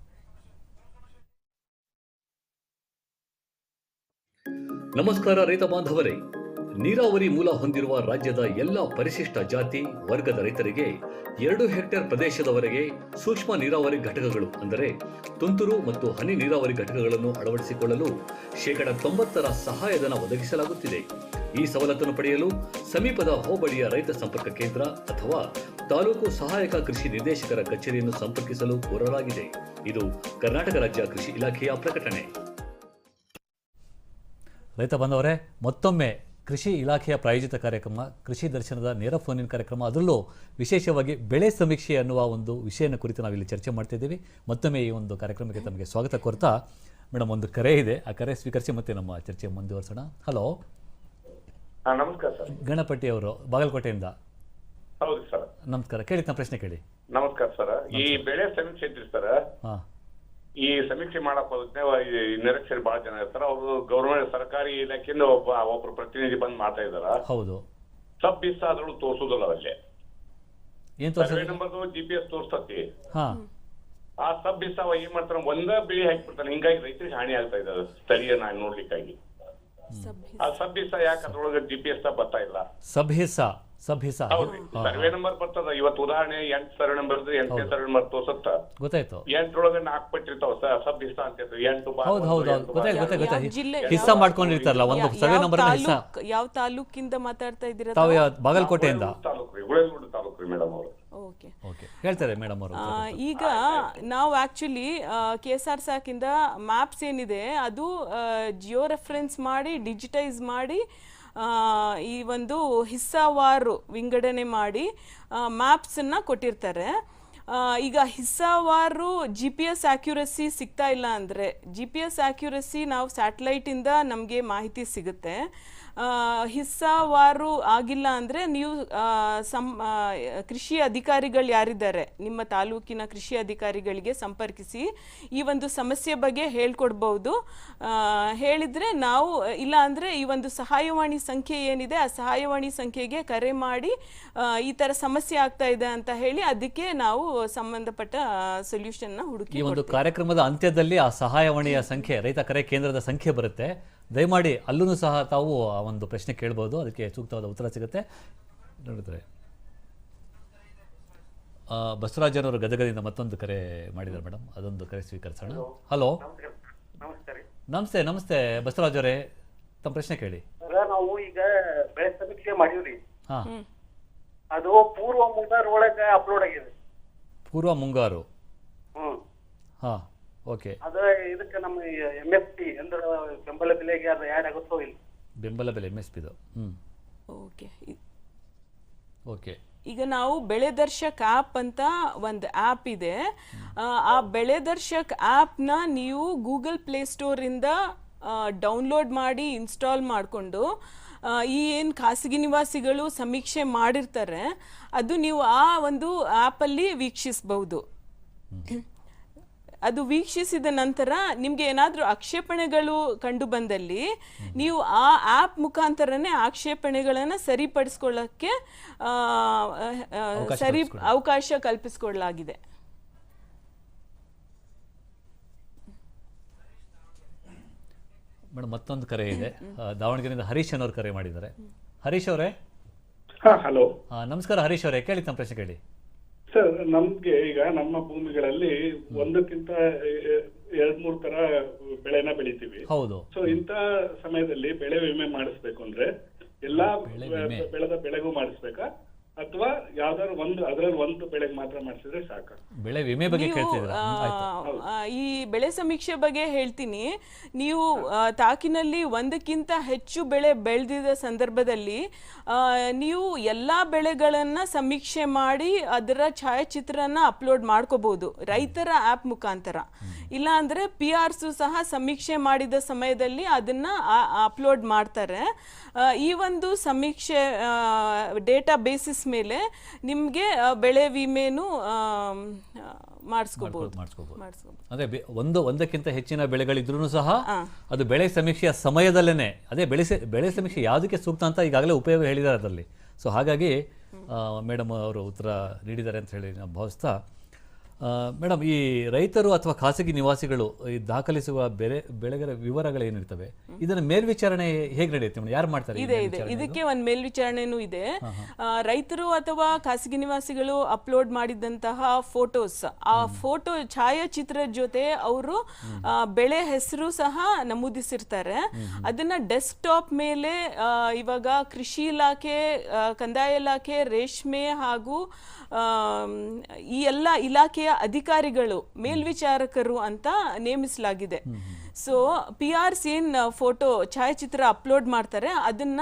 ನಮಸ್ಕಾರ ರೈತ ಬಾಂಧವರೇ. ನೀರಾವರಿ ಮೂಲ ಹೊಂದಿರುವ ರಾಜ್ಯದ ಎಲ್ಲ ಪರಿಶಿಷ್ಟ ಜಾತಿ, ವರ್ಗದ ರೈತರಿಗೆ ಎರಡು ಹೆಕ್ಟೇರ್ ಪ್ರದೇಶದವರೆಗೆ ಸೂಕ್ಷ್ಮ ನೀರಾವರಿ ಘಟಕಗಳು ಅಂದರೆ ತುಂತುರು ಮತ್ತು ಹನಿ ನೀರಾವರಿ ಘಟಕಗಳನ್ನು ಅಳವಡಿಸಿಕೊಳ್ಳಲು ಶೇಕಡ ತೊಂಬತ್ತರ ಸಹಾಯಧನ ಒದಗಿಸಲಾಗುತ್ತಿದೆ. ಈ ಸವಲತ್ತನ್ನು ಪಡೆಯಲು ಸಮೀಪದ ಹೋಬಳಿಯ ರೈತ ಸಂಪರ್ಕ ಕೇಂದ್ರ ಅಥವಾ ತಾಲೂಕು ಸಹಾಯಕ ಕೃಷಿ ನಿರ್ದೇಶಕರ ಕಚೇರಿಯನ್ನು ಸಂಪರ್ಕಿಸಲು ಕೋರಲಾಗಿದೆ. ಇದು ಕರ್ನಾಟಕ ರಾಜ್ಯ ಕೃಷಿ ಇಲಾಖೆಯ ಪ್ರಕಟಣೆ. ರೈತ ಬಂದವರೇ, ಮತ್ತೊಮ್ಮೆ ಕೃಷಿ ಇಲಾಖೆಯ ಪ್ರಾಯೋಜಿತ ಕಾರ್ಯಕ್ರಮ ಕೃಷಿ ದರ್ಶನದ ನೇರ ಫೋನಿನ ಕಾರ್ಯಕ್ರಮ ಅದರಲ್ಲೂ ವಿಶೇಷವಾಗಿ ಬೆಳೆ ಸಮೀಕ್ಷೆ ಅನ್ನುವ ಒಂದು ವಿಷಯನ ಕುರಿತು ನಾವಿಲ್ಲಿ ಚರ್ಚೆ ಮಾಡ್ತಿದ್ದೀವಿ. ಮತ್ತೊಮ್ಮೆ ಈ ಒಂದು ಕಾರ್ಯಕ್ರಮಕ್ಕೆ ತಮಗೆ ಸ್ವಾಗತ ಕೋರ್ತಾ ಮೇಡಮ್ ಒಂದು ಕರೆ ಇದೆ. ಆ ಕರೆ ಸ್ವೀಕರಿಸಿ ಮತ್ತೆ ನಮ್ಮ ಚರ್ಚೆ ಮುಂದುವರಿಸೋಣ. ಹಲೋ. ನಮಸ್ಕಾರ ಸರ್. ಗಣಪತಿ ಅವರು ಬಾಗಲಕೋಟೆಯಿಂದ. ಹೌದು ಸರ್. ನಮಸ್ಕಾರ. ಕೇಳಿ ನಮ್ಮ ಪ್ರಶ್ನೆ ಕೇಳಿ. ನಮಸ್ಕಾರ ಸರ್. ಈ ಬೆಳೆ ಸಮೀಕ್ಷೆ ಐತ್ರಿ ಸರ್. ಹಾಂ. ಈ ಸಮೀಕ್ಷೆ ಮಾಡಕ್ ಹೋದ್ರೆ ಈ ನಿರಕ್ಷರ ಬಹಳ ಜನ ಇರ್ತಾರೆ. ಅವರು ಗೌರ್ಮೆಂಟ್ ಸರ್ಕಾರಿ ಇಲಾಖೆಯಿಂದ ಒಬ್ಬ ಒಬ್ರು ಪ್ರತಿನಿಧಿ ಬಂದ್ ಮಾಡ್ತಾ ಇದಾರ. ಹೌದು. ಸಬ್ ಬಿಸ್ ಆದ್ರೂ ತೋರ್ಸುದಿಲ್ಲ ಅಲ್ಲಿ. ಏನು survey number G P S ತೋರ್ಸ್ತತಿ ಆ ಸಬ್ ಬಿಸ್ ಅವ ಏನ್ ಮಾಡ್ತಾರ? ಒಂದ ಬೆಳೆ ಹಾಕ್ಬಿಡ್ತಾನೆ ಹಿಂಗಾಗಿ ರೈತರಿಗೆ ಹಾನಿ ಆಗ್ತಾ ಇದ್ದಾರೆ ಸ್ಥಳೀಯ ನಾನು ನೋಡ್ಲಿಕ್ಕಾಗಿ. ಆ ಸಬ್ ಬಿಸ್ ಯಾಕೆ ಅದ್ರೊಳಗೆ ಜಿ ಪಿ ಎಸ್ ಬರ್ತಾ ಇಲ್ಲ? ಸಬ್ ಸಭ್ಯಸ ಹೌದ್ರಿ ಸರ್ವೆ ನಂಬರ್ ಬರ್ತದ. ಇವತ್ತು ಉದಾಹರಣೆ ಎಂಟ್ ಸರ್ವೆ ನಂಬರ್ ಎಂಟನೇ ಸರ್ವೆ ನಂಬರ್ ತೋರ್ಸತ್ತ? ಗೊತ್ತಾಯ್ತು. ಎಂಟ್ರೊಳಗೆ ನಾಲ್ಕು ಪಟ್ಟಿರ್ತಾವ ಸಬ್ ಹಿಸ್ಸ ಅಂತ ಇರ್ತವೆ. ಎಂಟು ಹೌದು ಹೌದು ಗೊತ್ತಾಯ್ತು ಗೊತ್ತಾಯ್ತು ಯಾವ ಗೊತ್ತಾಯ್ತು ಜಿಲ್ಲೆ, ಹಿಸ್ಸ ಮಾಡ್ಕೊಂಡಿರ್ತಾರಲ್ಲ ಒಂದು ಸರ್ವೆ ನಂಬರ್ ಹಿಸ್ಸ. ಯಾವ ತಾಲೂಕಿಂದ ಮಾತಾಡ್ತಾ ಇದ್ದೀರಾ ತಾವು ಯಾವ ಬಾಗಲಕೋಟೆಯಿಂದ ತಾಲೂಕು ರೀ ಗುಳೇದೂರು ತಾಲೂಕು ರೀ ಮೇಡಮ್ ಅವರು. ಓಕೆ. ಓಕೆ. ಹೇಳ್ತಾರೆ ಮೇಡಮ್ ಅವರು ಈಗ ನಾವು ಆಕ್ಚುಲಿ ಕೆ ಎಸ್ ಆರ್ ಸಾಕಿಂದ ಮ್ಯಾಪ್ಸ್ ಏನಿದೆ ಅದು ಜಿಯೋ ರೆಫರೆನ್ಸ್ ಮಾಡಿ ಡಿಜಿಟೈಸ್ ಮಾಡಿ ಈ ಒಂದು ಹಿಸ್ಸಾವಾರು ವಿಂಗಡಣೆ ಮಾಡಿ ಮ್ಯಾಪ್ಸನ್ನು ಕೊಟ್ಟಿರ್ತಾರೆ. ಈಗ ಹಿಸ್ಸಾವಾರು ಜಿ ಪಿ ಎಸ್ ಆ್ಯಕ್ಯುರಸಿ ಸಿಗ್ತಾ ಇಲ್ಲ ಅಂದರೆ ಜಿ ಪಿ ಎಸ್ ಆ್ಯಕ್ಯುರಸಿ ನಾವು ಸ್ಯಾಟಲೈಟಿಂದ ನಮಗೆ ಮಾಹಿತಿ ಸಿಗುತ್ತೆ. ಹಿಸ್ಸಾವಾರು ಆಗಿಲ್ಲ ಅಂದರೆ ನೀವು ಸಂ ಕೃಷಿ ಅಧಿಕಾರಿಗಳು ಯಾರಿದ್ದಾರೆ? ನಿಮ್ಮ ತಾಲೂಕಿನ ಕೃಷಿ ಅಧಿಕಾರಿಗಳಿಗೆ ಸಂಪರ್ಕಿಸಿ ಈ ಒಂದು ಸಮಸ್ಯೆ ಬಗ್ಗೆ ಹೇಳ್ಕೊಡ್ಬೋದು. ಹೇಳಿದರೆ ಹೇಳಿದ್ರೆ ನಾವು ಇಲ್ಲ ಅಂದರೆ ಈ ಒಂದು ಸಹಾಯವಾಣಿ ಸಂಖ್ಯೆ ಏನಿದೆ ಆ ಸಹಾಯವಾಣಿ ಸಂಖ್ಯೆಗೆ ಕರೆ ಮಾಡಿ ಈ ಥರ ಸಮಸ್ಯೆ ಆಗ್ತಾ ಇದೆ ಅಂತ ಹೇಳಿ ಅದಕ್ಕೆ ನಾವು ಸಂಬಂಧಪಟ್ಟ ಸೊಲ್ಯೂಷನ್ನ ಹುಡುಕಿ ಒಂದು ಕಾರ್ಯಕ್ರಮದ ಅಂತ್ಯದಲ್ಲಿ ಆ ಸಹಾಯವಾಣಿಯ ಸಂಖ್ಯೆ ರೈತ ಕರೆ ಕೇಂದ್ರದ ಸಂಖ್ಯೆ ಬರುತ್ತೆ. ದಯಮಾಡಿ ಅಲ್ಲೂ ಸಹ ತಾವು ಆ ಒಂದು ಪ್ರಶ್ನೆ ಕೇಳ್ಬೋದು. ಅದಕ್ಕೆ ಸೂಕ್ತವಾದ ಉತ್ತರ ಸಿಗುತ್ತೆ. ನೋಡಿದ್ರೆ ಆ, ಬಸವರಾಜನವರು ಗದಗದಿಂದ ಮತ್ತೊಂದು ಕರೆ ಮಾಡಿದ್ದಾರೆ ಮೇಡಮ್. ಅದೊಂದು ಕರೆ ಸ್ವೀಕರಿಸೋಣ. ಹಲೋ. ನಮಸ್ತೆ ನಮಸ್ತೆ ನಮಸ್ತೆ ಬಸವರಾಜ್ ಅವರೇ ತಮ್ಮ ಪ್ರಶ್ನೆ ಕೇಳಿ. ಸರ ನಾವು ಈಗ ಬೆಳೆ ಸಮೀಕ್ಷೆ ಮಾಡಿವ್ರಿ ಹಾಂ. ಅದು ಪೂರ್ವ ಮುಂಗಾರು ಒಳಗೆ ಅಪ್ಲೋಡ್ ಆಗಿದೆ. ಪೂರ್ವ ಮುಂಗಾರು. ಹ್ಮ್. ಹಾಂ. ಓಕೆ ಅದು ಇದಕ್ಕೆ ನಮ್ಮ ಎಂ ಎಸ್ ಪಿ ಅಂದ್ರೆ ಬೆಂಬಲ ಬೆಲೆಗೆ ಅದು ಆ್ಯಡ್ ಆಗುತ್ತೋ ಇಲ್ಲ? ಬೆಂಬಲ ಬೆಲೆ ಎಂ ಎಸ್ ಪಿದು ಹ್ಞೂ ಓಕೆ ಓಕೆ ಈಗ ನಾವು ಬೆಳೆದರ್ಶಕ್ ಆ್ಯಪ್ ಅಂತ ಒಂದು ಆ್ಯಪ್ ಇದೆ. ಆ, ಬೆಳೆ ಬೆಳೆದರ್ಶಕ್ ಆ್ಯಪ್ನ ನೀವು ಗೂಗಲ್ ಪ್ಲೇ ಸ್ಟೋರಿಂದ ಡೌನ್ಲೋಡ್ ಮಾಡಿ ಇನ್ಸ್ಟಾಲ್ ಮಾಡಿಕೊಂಡು ಈ ಏನು ಖಾಸಗಿ ನಿವಾಸಿಗಳು ಸಮೀಕ್ಷೆ ಮಾಡಿರ್ತಾರೆ ಅದು ನೀವು ಆ ಒಂದು ಆ್ಯಪಲ್ಲಿ ವೀಕ್ಷಿಸಬಹುದು. ಅದು ವೀಕ್ಷಿಸಿದ ನಂತರ ನಿಮಗೆ ಏನಾದರೂ ಆಕ್ಷೇಪಣೆಗಳು ಕಂಡು ಬಂದಲ್ಲಿ ನೀವು ಆ ಆಪ್ ಮುಖಾಂತರನೇ ಆಕ್ಷೇಪಣೆಗಳನ್ನು ಸರಿಪಡಿಸ್ಕೊಳ್ಳೋಕ್ಕೆ ಸರಿ ಅವಕಾಶ ಕಲ್ಪಿಸಿಕೊಡಲಾಗಿದೆ ಮೇಡಮ್ ಮತ್ತೊಂದು ಕರೆ ಇದೆ. ದಾವಣಗೆರೆಯಿಂದ ಹರೀಶ್ ಅನ್ನೋರು ಕರೆ ಮಾಡಿದ್ದಾರೆ. ಹರೀಶ್ ಅವರೇ? ಹಾ ಹಲೋ. ನಮಸ್ಕಾರ ಹರೀಶ್ ಅವರೇ ಕೇಳಿ ತಮ್ಮ ಪ್ರಶ್ನೆ ಕೇಳಿ. ಸರ್ ನಮ್ಗೆ ಈಗ ನಮ್ಮ ಭೂಮಿಗಳಲ್ಲಿ ಒಂದಕ್ಕಿಂತ ಎರಡ್ ಮೂರ್ ತರ ಬೆಳೆನ ಬೆಳಿತೀವಿ. ಹೌದು. ಸೊ ಇಂತ ಸಮಯದಲ್ಲಿ ಬೆಳೆ ವಿಮೆ ಮಾಡಿಸ್ಬೇಕು ಅಂದ್ರೆ ಎಲ್ಲಾ. ಬೆಳೆದ ಬೆಳೆಗೂ ಮಾಡಿಸ್ಬೇಕಾ? ಅಥವಾ ಯಾವ್ದಾದ್ರು ಒಂದು ಅದ್ರಲ್ಲಿ ಒಂದು ಬೆಳೆಗೆ ಮಾತ್ರ ಮಾಡಿಸಿದ್ರೆ ಸಾಕು. ಬೆಳೆ ವಿಮೆ ಬಗ್ಗೆ ಈ ಬೆಳೆ ಸಮೀಕ್ಷೆ ಬಗ್ಗೆ ಹೇಳ್ತೀನಿ. ನೀವು ತಾಕಿನಲ್ಲಿ ಒಂದಕ್ಕಿಂತ ಹೆಚ್ಚು ಬೆಳೆ ಬೆಳೆದಿದ ಸಂದರ್ಭದಲ್ಲಿ ಆ, ನೀವು ಎಲ್ಲ ಬೆಳೆಗಳನ್ನ ಸಮೀಕ್ಷೆ ಮಾಡಿ ಅದರ ಛಾಯಾಚಿತ್ರನ ಅಪ್ಲೋಡ್ ಮಾಡ್ಕೋಬಹುದು ರೈತರ ಆ್ಯಪ್ ಮುಖಾಂತರ. ಇಲ್ಲ ಅಂದ್ರೆ ಪಿ ಆರ್ಸು ಸಹ ಸಮೀಕ್ಷೆ ಮಾಡಿದ ಸಮಯದಲ್ಲಿ ಅದನ್ನ ಅಪ್ಲೋಡ್ ಮಾಡ್ತಾರೆ. ಈ ಒಂದು ಸಮೀಕ್ಷೆ ಡೇಟಾ ಬೇಸಿಸ್ ಮೇಲೆ ನಿಮಗೆ ಬೆಳೆ ವಿಮೆನು ಮಾಡಿಸ್ಕೋಬಹುದು ಮಾಡಿಸ್ಕೋಬಹುದು ಮಾಡಿಸ್ಕೋಬಹುದು ಅದೇ ಬೆ- ಒಂದು ಒಂದಕ್ಕಿಂತ ಹೆಚ್ಚಿನ ಬೆಳೆಗಳಿದ್ರು ಸಹ ಅದು ಬೆಳೆ ಸಮೀಕ್ಷೆಯ ಸಮಯದಲ್ಲೇನೆ. ಅದೇ ಬೆಳೆ ಬೆಳೆ ಸಮೀಕ್ಷೆ ಯಾವುದಕ್ಕೆ ಸೂಕ್ತ ಅಂತ ಈಗಾಗಲೇ ಉಪಯೋಗ ಹೇಳಿದ್ದಾರೆ ಅದರಲ್ಲಿ. ಸೊ ಹಾಗಾಗಿ ಮೇಡಮ್ ಅವರು ಉತ್ತರ ನೀಡಿದ್ದಾರೆ ಅಂತ ಹೇಳಿ ನಾನು ಭಾವಿಸ್ತಾ ಮೇಡಮ್ ಈ ರೈತರು ಅಥವಾ ಖಾಸಗಿ ನಿವಾಸಿಗಳು ಈ ದಾಖಲಿಸುವ ಬೆಳೆ ಬೆಳೆಗಳ ವಿವರಗಳು ಏನಿರ್ತವೆ ಇದನ್ನ ಮೇಲ್ವಿಚಾರಣೆ ಹೇಗೆ ನಡೆಯುತ್ತೆ ಮೇಡಮ್? ಯಾರು ಮಾಡ್ತಾರೆ ಇದೆ ಇದೆ. ಇದಕ್ಕೆ ಒಂದು ಮೇಲ್ವಿಚಾರಣೆನೂ ಇದೆ. ರೈತರು ಅಥವಾ ಖಾಸಗಿ ನಿವಾಸಿಗಳು ಅಪ್ಲೋಡ್ ಮಾಡಿದಂತಹ ಫೋಟೋಸ್ ಆ ಫೋಟೋ ಛಾಯಾಚಿತ್ರದ ಜೊತೆ ಅವರು ಬೆಳೆ ಹೆಸರು ಸಹ ನಮೂದಿಸಿರ್ತಾರೆ. ಅದನ್ನ ಡೆಸ್ಕ್ಟಾಪ್ ಮೇಲೆ ಇವಾಗ ಕೃಷಿ ಇಲಾಖೆ ಕಂದಾಯ ಇಲಾಖೆ ರೇಷ್ಮೆ ಹಾಗೂ ಈ ಎಲ್ಲ ಇಲಾಖೆಯ ಅಧಿಕಾರಿಗಳು ಮೇಲ್ವಿಚಾರಕರು ಅಂತ ನೇಮಿಸಲಾಗಿದೆ. ಸೊ ಪಿ ಆರ್ ಸೀನ್ ಫೋಟೋ ಛಾಯಾಚಿತ್ರ ಅಪ್ಲೋಡ್ ಮಾಡ್ತಾರೆ. ಅದನ್ನ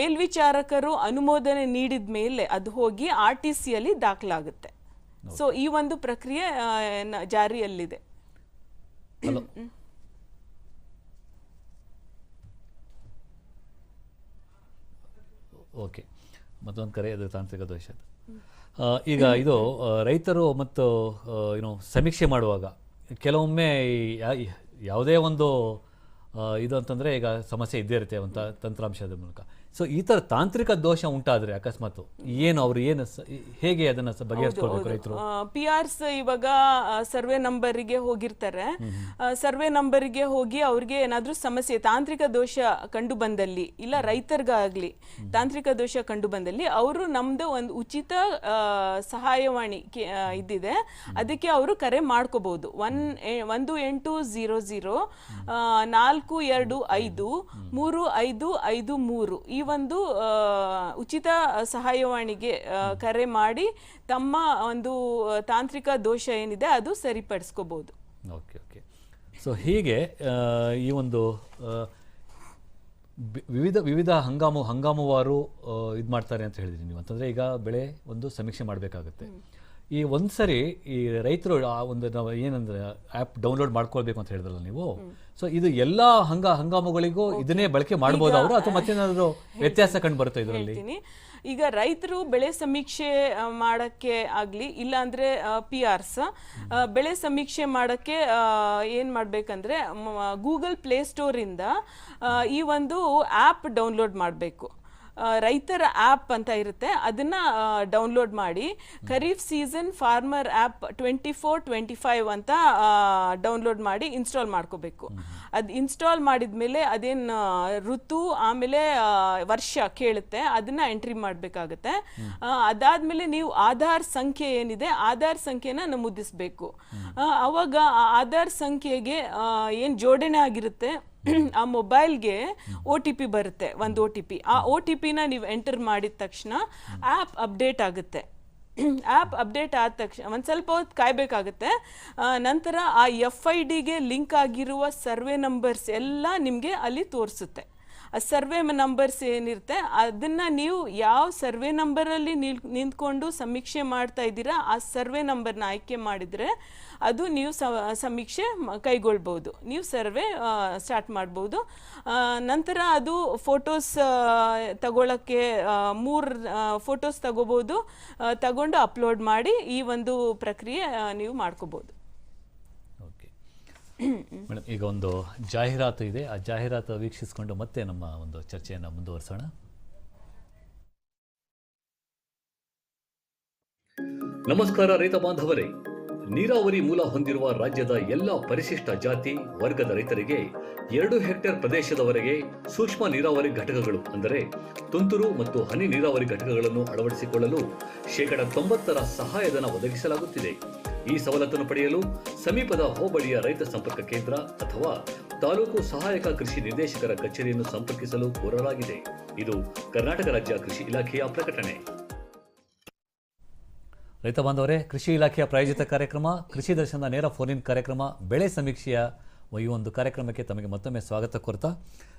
ಮೇಲ್ವಿಚಾರಕರು ಅನುಮೋದನೆ ನೀಡಿದ ಮೇಲೆ ಅದು ಹೋಗಿ ಆರ್ ಟಿ ಸಿಯಲ್ಲಿ ದಾಖಲಾಗುತ್ತೆ. ಸೊ ಈ ಒಂದು ಪ್ರಕ್ರಿಯೆ ಜಾರಿಯಲ್ಲಿದೆ. ಓಕೆ. ಮತ್ತೊಂದು ಕರೆ ಅದು ತಾಂತ್ರಿಕ ದೋಷ ಈಗ ಇದು ರೈತರು ಮತ್ತು ಏನು ಸಮೀಕ್ಷೆ ಮಾಡುವಾಗ ಕೆಲವೊಮ್ಮೆ ಯಾವುದೇ ಒಂದು ಇದು ಅಂತಂದರೆ ಈಗ ಸಮಸ್ಯೆ ಇದ್ದೇ ಇರುತ್ತೆ ಅಂತ ತಂತ್ರಾಂಶದ ಮೂಲಕ. ಸೊ ಈ ತರ ತಾಂತ್ರಿಕ ದೋಷ ಉಂಟಾದ್ರೆ ಅಕಸ್ಮಾತ್ ಏನು ಅವರು ಏನು ಹೇಗೆ ಅದನ್ನ ಬಗೆಹರಿಸ್ಕೊಳ್ಬೇಕು ರೈತರು? ಪಿ ಆರ್ಸ್ ಇವಾಗ ಸರ್ವೆ ನಂಬರಿಗೆ ಹೋಗಿರ್ತಾರೆ. ಸರ್ವೆ ನಂಬರಿಗೆ ಹೋಗಿ ಅವ್ರಿಗೆ ಏನಾದ್ರೂ ಸಮಸ್ಯೆ ತಾಂತ್ರಿಕ ದೋಷ ಕಂಡು ಬಂದಲ್ಲಿ ಇಲ್ಲ ರೈತರಿಗಾಗ್ಲಿ ತಾಂತ್ರಿಕ ದೋಷ ಕಂಡು ಬಂದಲ್ಲಿ ಅವರು ನಮ್ದು ಒಂದು ಉಚಿತ ಸಹಾಯವಾಣಿ ಇದ್ದಿದೆ. ಅದಕ್ಕೆ ಅವರು ಕರೆ ಮಾಡ್ಕೋಬಹುದು ಒನ್ ಒಂದು ಎಂಟು ಝೀರೋ ಝೀರೋ ನಾಲ್ಕು ಎರಡು ಐದು ಮೂರು ಐದು ಐದು ಮೂರು ಈ ಒಂದು ಉಚಿತ ಸಹಾಯವಾಣಿಗೆ ಕರೆ ಮಾಡಿ ತಮ್ಮ ಒಂದು ತಾಂತ್ರಿಕ ದೋಷ ಏನಿದೆ ಅದು ಸರಿಪಡಿಸ್ಕೋಬಹುದು ಓಕೆ ಓಕೆ. ಸೊ ಹೀಗೆ ಈ ಒಂದು ವಿವಿಧ ವಿವಿಧ ಹಂಗಾಮು, ಹಂಗಾಮುವಾರು ಇದು ಮಾಡ್ತಾರೆ ಅಂತ ಹೇಳಿದ್ರಿ ನೀವು. ಅಂತಂದರೆ ಈಗ ಬೆಳೆ ಒಂದು ಸಮೀಕ್ಷೆ ಮಾಡಬೇಕಾಗುತ್ತೆ. ಈ ಒಂದು ಸರಿ ಈ ರೈತರು ಆ ಒಂದು ನಾವು ಏನಂದ್ರೆ, ಆ್ಯಪ್ ಡೌನ್ಲೋಡ್ ಮಾಡ್ಕೊಳ್ಬೇಕು ಅಂತ ಹೇಳಿದ್ರಲ್ಲ ನೀವು? ಸೊ ಇದು ಎಲ್ಲಾ ಹಂಗ ಹಂಗಾಮುಗಳಿಗೂ ಇದನ್ನೇ ಬಳಕೆ ಮಾಡಬಹುದು ಅವರು ಅಥವಾ ಮತ್ತೇನಾದರೂ ವ್ಯತ್ಯಾಸ ಕಂಡು ಬರುತ್ತೆ ಇದರಲ್ಲಿ? ಹೇಳ್ತೀನಿ. ಈಗ ರೈತರು ಬೆಳೆ ಸಮೀಕ್ಷೆ ಮಾಡಕ್ಕೆ ಆಗ್ಲಿ ಇಲ್ಲ ಅಂದ್ರೆ ಪಿ ಆರ್ಸ್ ಬೆಳೆ ಸಮೀಕ್ಷೆ ಮಾಡಕ್ಕೆ ಏನ್ ಮಾಡ್ಬೇಕಂದ್ರೆ ಗೂಗಲ್ ಪ್ಲೇ ಸ್ಟೋರ್ ಇಂದ ಈ ಒಂದು ಆಪ್ ಡೌನ್ಲೋಡ್ ಮಾಡಬೇಕು. ರೈತರ ಆ್ಯಪ್ ಅಂತ ಇರುತ್ತೆ. ಅದನ್ನು ಡೌನ್ಲೋಡ್ ಮಾಡಿ. Kharif season farmer app twenty four twenty five ಅಂತ ಡೌನ್ಲೋಡ್ ಮಾಡಿ ಇನ್ಸ್ಟಾಲ್ ಮಾಡ್ಕೋಬೇಕು. ಅದು ಇನ್ಸ್ಟಾಲ್ ಮಾಡಿದ ಮೇಲೆ ಅದೇನು ಋತು, ಆಮೇಲೆ ವರ್ಷ ಕೇಳುತ್ತೆ. ಅದನ್ನು ಎಂಟ್ರಿ ಮಾಡಬೇಕಾಗತ್ತೆ. ಅದಾದಮೇಲೆ ನೀವು ಆಧಾರ್ ಸಂಖ್ಯೆ ಏನಿದೆ, ಆಧಾರ್ ಸಂಖ್ಯೆನ ನಮೂದಿಸಬೇಕು. ಆವಾಗ ಆಧಾರ್ ಸಂಖ್ಯೆಗೆ ಏನು ಜೋಡಣೆ ಆಗಿರುತ್ತೆ <clears throat> ಆ ಮೊಬೈಲ್ಗೆ ಒ ಟಿ ಪಿ ಬರುತ್ತೆ, ಒಂದು ಒ ಟಿ ಪಿ ಆ ಒ ಟಿ ಪಿನ ನೀವು ಎಂಟರ್ ಮಾಡಿದ ತಕ್ಷಣ ಆ್ಯಪ್ ಅಪ್ಡೇಟ್ ಆಗುತ್ತೆ. <clears throat> ಆ್ಯಪ್ ಅಪ್ಡೇಟ್ ಆದ ತಕ್ಷಣ, ಒಂದು ಸ್ವಲ್ಪ ಹೊತ್ತು ಕಾಯಬೇಕಾಗುತ್ತೆ. ನಂತರ ಆ ಎಫ್ ಐ ಡಿಗೆ ಲಿಂಕ್ ಆಗಿರುವ ಸರ್ವೆ ನಂಬರ್ಸ್ ಎಲ್ಲ ನಿಮಗೆ ಅಲ್ಲಿ ತೋರಿಸುತ್ತೆ. ಸರ್ವೆ ನಂಬರ್ಸ್ ಏನಿರುತ್ತೆ, ಅದನ್ನು ನೀವು ಯಾವ ಸರ್ವೆ ನಂಬರಲ್ಲಿ ನಿಲ್, ನಿಂತ್ಕೊಂಡು ಸಮೀಕ್ಷೆ ಮಾಡ್ತಾ ಇದ್ದೀರಾ, ಆ ಸರ್ವೆ ನಂಬರ್ನ ಆಯ್ಕೆ ಮಾಡಿದರೆ ಅದು ನೀವು ಸಮೀಕ್ಷೆ ಕೈಗೊಳ್ಬೋದು ನೀವು ಸರ್ವೆ ಸ್ಟಾರ್ಟ್ ಮಾಡ್ಬೋದು. ನಂತರ ಅದು ಫೋಟೋಸ್ ತಗೊಳ್ಳೋಕ್ಕೆ ಮೂರು ಫೋಟೋಸ್ ತಗೋಬೋದು ತಗೊಂಡು ಅಪ್ಲೋಡ್ ಮಾಡಿ ಈ ಒಂದು ಪ್ರಕ್ರಿಯೆ ನೀವು ಮಾಡ್ಕೋಬೋದು. ಮೇಡಮ್, ಈಗ ಒಂದು ಜಾಹೀರಾತು ಇದೆ. ಆ ಜಾಹೀರಾತು ವೀಕ್ಷಿಸಿಕೊಂಡು ಮತ್ತೆ ನಮ್ಮ ಒಂದು ಚರ್ಚೆಯನ್ನು ಮುಂದುವರಿಸೋಣ. ನಮಸ್ಕಾರ ರೈತ ಬಾಂಧವರೇ. ನೀರಾವರಿ ಮೂಲ ಹೊಂದಿರುವ ರಾಜ್ಯದ ಎಲ್ಲ ಪರಿಶಿಷ್ಟ ಜಾತಿ, ವರ್ಗದ ರೈತರಿಗೆ ಎರಡು ಹೆಕ್ಟೇರ್ ಪ್ರದೇಶದವರೆಗೆ ಸೂಕ್ಷ್ಮ ನೀರಾವರಿ ಘಟಕಗಳು ಅಂದರೆ ತುಂತುರು ಮತ್ತು ಹನಿ ನೀರಾವರಿ ಘಟಕಗಳನ್ನು ಅಳವಡಿಸಿಕೊಳ್ಳಲು ಶೇಕಡ ತೊಂಬತ್ತರ ಸಹಾಯಧನ ಒದಗಿಸಲಾಗುತ್ತಿದೆ. ಈ ಸವಲತ್ತನ್ನು ಪಡೆಯಲು ಸಮೀಪದ ಹೋಬಳಿಯ ರೈತ ಸಂಪರ್ಕ ಕೇಂದ್ರ ಅಥವಾ ತಾಲೂಕು ಸಹಾಯಕ ಕೃಷಿ ನಿರ್ದೇಶಕರ ಕಚೇರಿಯನ್ನು ಸಂಪರ್ಕಿಸಲು ಕೋರಲಾಗಿದೆ. ಇದು ಕರ್ನಾಟಕ ರಾಜ್ಯ ಕೃಷಿ ಇಲಾಖೆಯ ಪ್ರಕಟಣೆ. ರೈತ ಬಾಂಧವರೇ ಕೃಷಿ ಇಲಾಖೆಯ ಪ್ರಾಯೋಜಿತ ಕಾರ್ಯಕ್ರಮ ಕೃಷಿ ದರ್ಶನದ ನೇರ ಫೋನ್ ಇನ್ ಕಾರ್ಯಕ್ರಮ ಬೆಳೆ ಸಮೀಕ್ಷೆಯ ಈ ಒಂದು ಕಾರ್ಯಕ್ರಮಕ್ಕೆ ತಮಗೆ ಮತ್ತೊಮ್ಮೆ ಸ್ವಾಗತ ಕೋರ್ತಾ.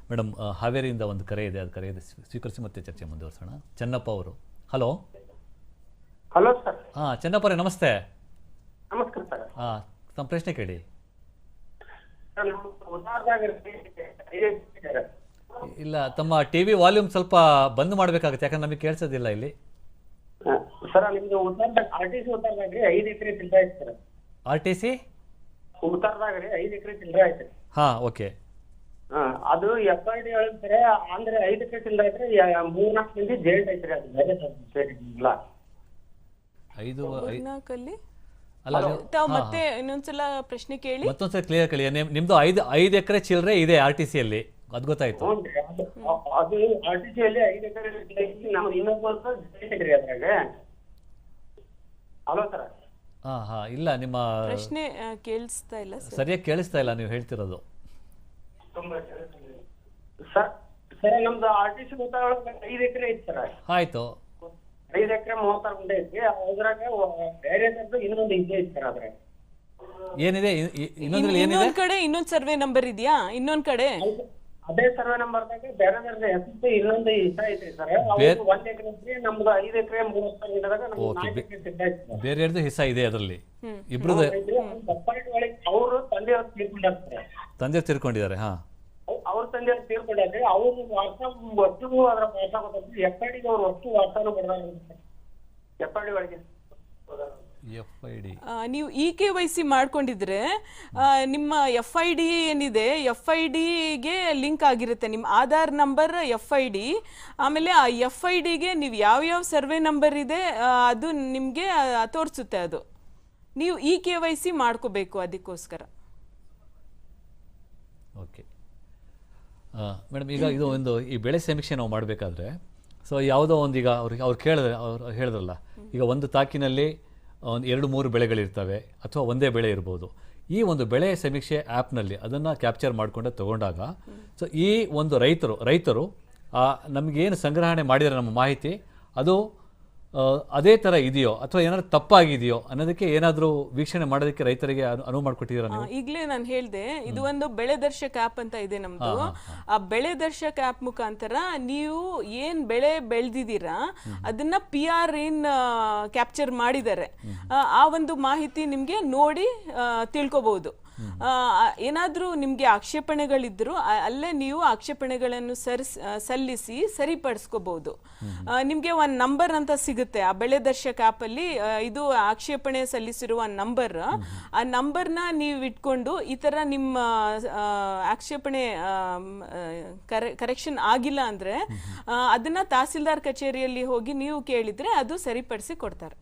ಮೇಡಮ್ ಹಾವೇರಿಯಿಂದ ಒಂದು ಕರೆ ಇದೆ ಅದು ಕರೆ ಇದೆ. ಸ್ವೀ- ಸ್ವೀಕರಿಸಿ ಮತ್ತೆ ಚರ್ಚೆ ಮುಂದುವರಿಸೋಣ. ಚೆನ್ನಪ್ಪ ಅವರು. ಹಲೋ? Hello sir. ಹಾಂ ಚೆನ್ನಪ್ಪ ನಮಸ್ತೆ. ಹಾಂ ತಮ್ಮ ಪ್ರಶ್ನೆ ಕೇಳಿ. ಇಲ್ಲ ತಮ್ಮ ಟಿವಿ ವಾಲ್ಯೂಮ್ ಸ್ವಲ್ಪ ಬಂದ್ ಮಾಡಬೇಕಾಗುತ್ತೆ ಯಾಕಂದ್ರೆ ನಮಗೆ ಕೇಳಿಸೋದಿಲ್ಲ ಇಲ್ಲಿ. ಸರ್ ನಿಮ್ದು ಉತ್ತರದಾಗ ಆರ್ ಟಿ ಸಿ ಉತ್ತರದಾಗ ರೀ ಐದು ಎಕರೆ ಚಿಲ್ಲರೆ ಐತೆ ಸರ್. ಆರ್ ಟಿ ಸಿ ಉತ್ತರದಾಗ ರೀ ಐದು ಎಕರೆ ಚಿಲ್ಲರೆ ಆಯ್ತು. ಹಾ ಓಕೆ. ಹಾ ಅದು ಎಫ್ ಐ ಡಿ ಹೇಳಿದ್ರೆ ಅಂದ್ರೆ ಐದು ಎಕರೆ ಚಿಲ್ಲರೆ ಐತ್ರಿ ಮೂರ್ ನಾಲ್ಕು ಮಂದಿ ಜೇಲ್ಟ್ ಐತ್ರಿ ಅದು ಬೇರೆ ಸರ್ ಇಲ್ಲ ಐದು ಐ- ನಾಲ್ಕಲ್ಲಿ ಅಲ್ಲ ನೀವು- ತಾವು ಮತ್ತೆ ಇನ್ನೊಂದ್ಸಲ ಪ್ರಶ್ನೆ ಕೇಳಿ. ಮತ್ತೊಂದ್ಸಲ ಕ್ಲಿಯರ್ ಕೇಳಿ. ನಿಮ್- ನಿಮ್ದು ಐದು ಐದು ಎಕರೆ ಚಿಲ್ಲರೆ ಇದೆ ಆರ್ ಟಿ ಸಿಯಲ್ಲಿ ಅದು ಗೊತ್ತಾಯ್ತು. ಹ್ಞೂ ಅದು ಅದು ಆರ್ ಟಿ ಸಿ ಅಲ್ಲಿ ಐದು ಎಕರೆ ಐತಿ ನಮ್ದು ಇನ್ನೊಬ್ಬ ಜೇಲ್ಟ್ ಐತ್ರಿ ಅದ್ರಾಗ. Hello sir? ಹಾ ಹಾ. ಇಲ್ಲ ನಿಮ್ಮ ಪ್ರಶ್ನೆ ಕೇಳಿಸ್ತಾ ಇಲ್ಲ ಸರ್. ಸರಿಯಾಗಿ ಕೇಳಿಸ್ತಾ ಇಲ್ಲ ನೀವು ಹೇಳ್ತಿರೋದು. ಸರ್ ಸರ್ ನಮ್ದು ಆರ್ ಟಿ ಸಿ ಗೊತ್ತಾಗ ಐದು ಎಕರೆ ಐತಿ ಸರ್. ಆಯ್ತು. ಐದು ಎಕರೆ ಮೂವತ್ತಾರು ಗುಂಟೆ ಐತಿ ಅದ್ರಾಗ ಬೇರೆ ಇನ್ನೊಂದು ಇದೆ ಐತಿ ಸರ್ ಅದ್ರಾಗ ಏನಿದೆ? ಇನ್ನೊಂದ್ರಲ್ಲಿ ಏನಿದೆ? ಇನ್ನೊಂದ್ ಕಡೆ ಇನ್ನೊಂದ್ ಸರ್ವೆ ನಂಬರ್ ಇದೆಯಾ? ಇನ್ನೊಂದ್ ಕಡೆ? ಅದೇ ಸರ್ವೆ ನಂಬರ್ದಾಗ ಬೇರೆ ಬೇರೆ ಹೆಸರು ಇನ್ನೊಂದು ಇಷ್ಟ ಐತ್ರಿ ಸರ್. ಬೇರೆ- ಒಂದ್ ಎಕರೆ ಐತ್ರಿ ನಮ್ದು ಐದು ಎಕರೆ ಮೂವತ್ತಾರು ಗುಂಟೆದಾಗ ನಮ್ದು ಸರ್. ಇದೆ ಅದರಲ್ಲಿ? ಇಬ್ರದ್ದು ಅವ್ರು ಒಳಗೆ ಅವರು ತಂದೆಯವ್ರು ತೀರ್ಕೊಂಡಾರ ಸರ್ ತಂದೆ ತಿರ್ಕೊಂಡಿದ್ದಾರೆ ಹಾ. ಅವ್- ಅಂತ ತೀರ್ಕೊಂಡಾರ್ರಿ ಅವ್ರು ವಾಟ್ಸಪ್ ಒಟ್ಟು ಅದ್ರ ವಾಸ ಗೊತ್ತಾಗ್ತದೆ ಎಫ್ ಐ ಡಿ ಅವ್ರು ಅಷ್ಟು ವಾಟ್ಸಪ್ ಕೊಡ್ತಾರೆ ಎಫ್ ಐ ಡಿ ಒಳಗೆ. ಎಫ್ ಐ ಡಿ ಆ, ನೀವು ಇ ಕೆ ವೈ ಸಿ ಮಾಡ್ಕೊಂಡಿದ್ರೆ ನಿಮ್ಮ ಎಫ್ ಐ ಡಿ ಏನಿದೆ ಎಫ್ ಐ ಡಿಗೆ ಲಿಂಕ್ ಆಗಿರುತ್ತೆ. ನಿಮ್ಮ Aadhaar number F I D ಆಮೇಲೆ ಆ ಎಫ್ ಐ ಡಿಗೆ ನೀವು ಯಾವ್ಯಾವ ಸರ್ವೆ ನಂಬರ್ ಇದೆ ಅದು ನಿಮಗೆ ತೋರಿಸುತ್ತೆ ಅದು. ನೀವು ಇ ಕೆ ವೈ ಸಿ ಮಾಡ್ಕೋಬೇಕು ಅದಕ್ಕೋಸ್ಕರ. ಓಕೆ ಮೇಡಮ್, ಈಗ ಇದು ಒಂದು ಈ ಬೆಳೆ ಸಮೀಕ್ಷೆ ನಾವು ಮಾಡಬೇಕಾದ್ರೆ ಸೊ ಯಾವುದೋ ಒಂದು ಈಗ ಅವ್ರಿಗೆ ಅವ್ರು ಕೇಳಿದ್ರೆ, ಅವ್ರು ಹೇಳಿದ್ರಲ್ಲ, ಈಗ ಒಂದು ತಾಕಿನಲ್ಲಿ ಒಂದು ಎರಡು ಮೂರು ಬೆಳೆಗಳಿರ್ತವೆ ಅಥವಾ ಒಂದೇ ಬೆಳೆ ಇರ್ಬೋದು. ಈ ಒಂದು ಬೆಳೆ ಸಮೀಕ್ಷೆ ಆ್ಯಪ್ನಲ್ಲಿ ಅದನ್ನು ಕ್ಯಾಪ್ಚರ್ ಮಾಡಿಕೊಂಡು ತಗೊಂಡಾಗ ಸೊ ಈ ಒಂದು ರೈತರು ರೈತರು ನಮಗೇನು ಸಂಗ್ರಹಣೆ ಮಾಡಿದರೆ ನಮ್ಮ ಮಾಹಿತಿ, ಅದು ಅದೇ ಥರ ಇದೆಯೋ ಅಥವಾ ಏನಾದ್ರು ತಪ್ಪಾಗಿದೆಯೋ ಅನ್ನೋದಕ್ಕೆ ಏನಾದರೂ ವೀಕ್ಷಣೆ ಮಾಡೋದಕ್ಕೆ ರೈತರಿಗೆ ಅನು ಅನುವು ಮಾಡಿಕೊಟ್ಟಿದ್ದೀರಾ ನೀವು? ಈಗಲೇ ನಾನು ಹೇಳಿದೆ ಇದು ಒಂದು ಬೆಳೆ ದರ್ಶಕ ಆ್ಯಪ್ ಅಂತ ಇದೆ ನಮ್ಮದು ಆ ಬೆಳೆ ದರ್ಶಕ ಆ್ಯಪ್ ಮುಖಾಂತರ ನೀವು ಏನು ಬೆಳೆ ಬೆಳೆದಿದ್ದೀರಾ ಅದನ್ನ ಪಿ ಆರ್ ಇನ್ ಕ್ಯಾಪ್ಚರ್ ಮಾಡಿದ್ದಾರೆ ಆ, ಒಂದು ಮಾಹಿತಿ ನಿಮಗೆ ನೋಡಿ ತಿಳ್ಕೊಬೋದು. ತಿಳ್ಕೊಬಹುದು ಏನಾದ್ರೂ ನಿಮಗೆ ಆಕ್ಷೇಪಣೆಗಳಿದ್ದರೂ ಅಲ್ಲೇ ನೀವು ಆಕ್ಷೇಪಣೆಗಳನ್ನು ಸರಿಸ್ ಸಲ್ಲಿಸಿ ಸರಿಪಡಿಸ್ಕೋಬಹುದು ನಿಮಗೆ ಒಂದು ನಂಬರ್ ಅಂತ ಸಿಗುತ್ತೆ. ಆ ಬೆಳೆ ದರ್ಶಕ ಆ್ಯಪಲ್ಲಿ ಇದು ಆಕ್ಷೇಪಣೆ ಸಲ್ಲಿಸಿರುವ ನಂಬರ್. ಆ ನಂಬರ್ನ ನೀವು ಇಟ್ಕೊಂಡು ಈ ಥರ ನಿಮ್ಮ ಆಕ್ಷೇಪಣೆ ಕರೆಕ್ಷನ್ ಆಗಿಲ್ಲ ಅಂದ್ರೆ ಅದನ್ನು ತಹಸೀಲ್ದಾರ್ ಕಚೇರಿಯಲ್ಲಿ ಹೋಗಿ ನೀವು ಕೇಳಿದ್ರೆ ಅದು ಸರಿಪಡಿಸಿ ಕೊಡ್ತಾರೆ.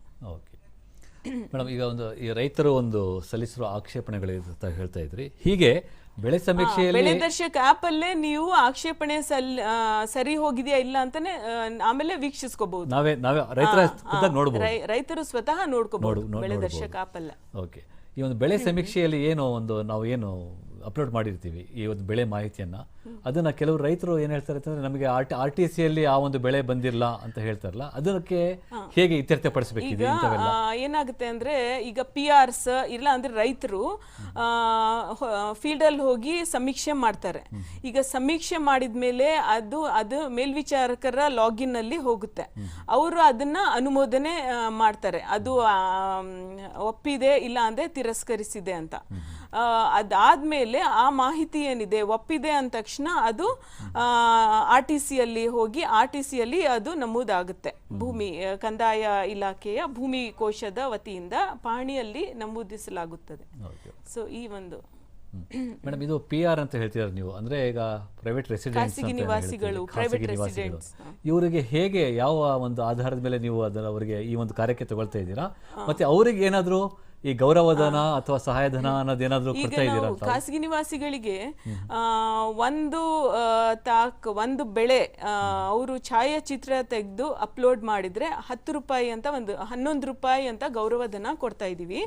ಮೇಡಮ್ ಈಗ ಒಂದು ಈ ರೈತರು ಒಂದು ಸಲ್ಲಿಸಿರುವ ಆಕ್ಷೇಪಣೆಗಳು ಅಂತ ಹೇಳ್ತಾ ಇದ್ರಿ. ಹೀಗೆ ಬೆಳೆ ಸಮೀಕ್ಷೆಯಲ್ಲಿ ಬೆಳೆ ದರ್ಶಕ ಆಪ್ ಅಲ್ಲೇ ನೀವು ಆಕ್ಷೇಪಣೆ ಸಲ್ ಆ, ಸರಿ ಹೋಗಿದೆಯಾ ಇಲ್ಲ ಅಂತಾನೆ ಆ, ಆಮೇಲೆ ವೀಕ್ಷಿಸ್ಕೋಬಹುದು. ನಾವೇ ನಾವೇ ರೈತರ ಖುದ್ದಾಗಿ ನೋಡ್ಬೋದು. ರೈತರು ಸ್ವತಃ ನೋಡ್ಕೋಬಹುದು ನೋಡು- ಬೆಳೆ ದರ್ಶಕ ಆಪ್ ಅಲ್ಲ. ಓಕೆ. ಈ ಒಂದು ಬೆಳೆ ಸಮೀಕ್ಷೆಯಲ್ಲಿ ಏನು ಒಂದು ನಾವು ಏನು ಅಪ್ಲೋಡ್ ಮಾಡಿರ್ತೀವಿ ಈ ಒಂದು ಬೆಳೆ ಮಾಹಿತಿಯನ್ನು. ಅದನ್ನ ಕೆಲವು ರೈತರು ಏನ್ ಹೇಳ್ತಾರೆ ಅಂತಂದ್ರೆ ನಮಗೆ ಆರ್ ಟಿ ಆರ್ ಟಿ ಸಿಯಲ್ಲಿ ಆ ಒಂದು ಬೆಳೆ ಬಂದಿಲ್ಲ ಅಂತ ಹೇಳ್ತಾರಲ್ಲ ಅದಕ್ಕೆ ಹೇಗೆ ಇತ್ಯರ್ಥಪಡಿಸಬೇಕಿದೆ ಏನಾಗುತ್ತೆ ಅಂದ್ರೆ ಈಗ ಪಿ ಆರ್ಸ್ ಇಲ್ಲ ಅಂದ್ರೆ ರೈತರು ಫೀಲ್ಡ್ ಅಲ್ಲಿ ಹೋಗಿ ಸಮೀಕ್ಷೆ ಮಾಡ್ತಾರೆ. ಈಗ ಸಮೀಕ್ಷೆ ಮಾಡಿದ್ಮೇಲೆ ಅದು ಅದು ಮೇಲ್ವಿಚಾರಕರ ಲಾಗಿನ್ ಅಲ್ಲಿ ಹೋಗುತ್ತೆ. ಅವರು ಅದನ್ನ ಅನುಮೋದನೆ ಮಾಡ್ತಾರೆ. ಅದು ಒಪ್ಪಿದೆ ಇಲ್ಲ ಅಂದ್ರೆ ತಿರಸ್ಕರಿಸಿದೆ ಅಂತ. ಅದಾದ ಅದಾದ್ಮೇಲೆ ಆ ಮಾಹಿತಿ ಏನಿದೆ ಒಪ್ಪಿದೆ ಅಂದ ತಕ್ಷಣ ಅದು ಆರ್ ಟಿ ಸಿಯಲ್ಲಿ ಹೋಗಿ ಆರ್ ಟಿ ಸಿಯಲ್ಲಿ ಅದು ನಮೂದಾಗುತ್ತೆ. ಭೂಮಿ ಕಂದಾಯ ಇಲಾಖೆಯ ಭೂಮಿ ಕೋಶದ ವತಿಯಿಂದ ಪಾಣಿಯಲ್ಲಿ ನಮೂದಿಸಲಾಗುತ್ತದೆ. ಸೊ ಈ ಒಂದು ಮೇಡಮ್ ಇದು ಪಿ ಆರ್ ಅಂತ ಹೇಳ್ತಿದ್ದಾರೆ ನೀವು. ಅಂದ್ರೆ ಈಗ ಪ್ರೈವೇಟ್ ರೆಸಿಡೆಂಟ್ ಖಾಸಗಿ ನಿವಾಸಿಗಳು, private residents. ಇವರಿಗೆ ಹೇಗೆ ಯಾವ ಒಂದು ಆಧಾರದ ಮೇಲೆ ನೀವು ಅದರ ಅವರಿಗೆ ಈ ಒಂದು ಕಾರ್ಯಕ್ಕೆ ತಗೊಳ್ತಾ ಇದ್ದೀರಾ? ಮತ್ತೆ ಅವರಿಗೆ ಏನಾದರೂ ಈ ಗೌರವಧನ ಅಥವಾ ಸಹಾಯಧನ ಅನ್ನೋದು ಏನಾದರೂ ಈಗ ಕೊಡ್ತಾ ಇದ್ದೀರಾ ಅಂತ ಖಾಸಗಿ ನಿವಾಸಿಗಳಿಗೆ ಆ, ಒಂದು ಆ, ತಾಕ್ ಒಂದು ಬೆಳೆ ಅವರು ಛಾಯಾಚಿತ್ರ ತೆಗೆದು ಅಪ್ಲೋಡ್ ಮಾಡಿದ್ರೆ ಹತ್ತು ರೂಪಾಯಿ ಅಂತ ಒಂದು ಹನ್ನೊಂದು ರೂಪಾಯಿ ಅಂತ ಗೌರವಧನ ಕೊಡ್ತಾ ಇದೀವಿ.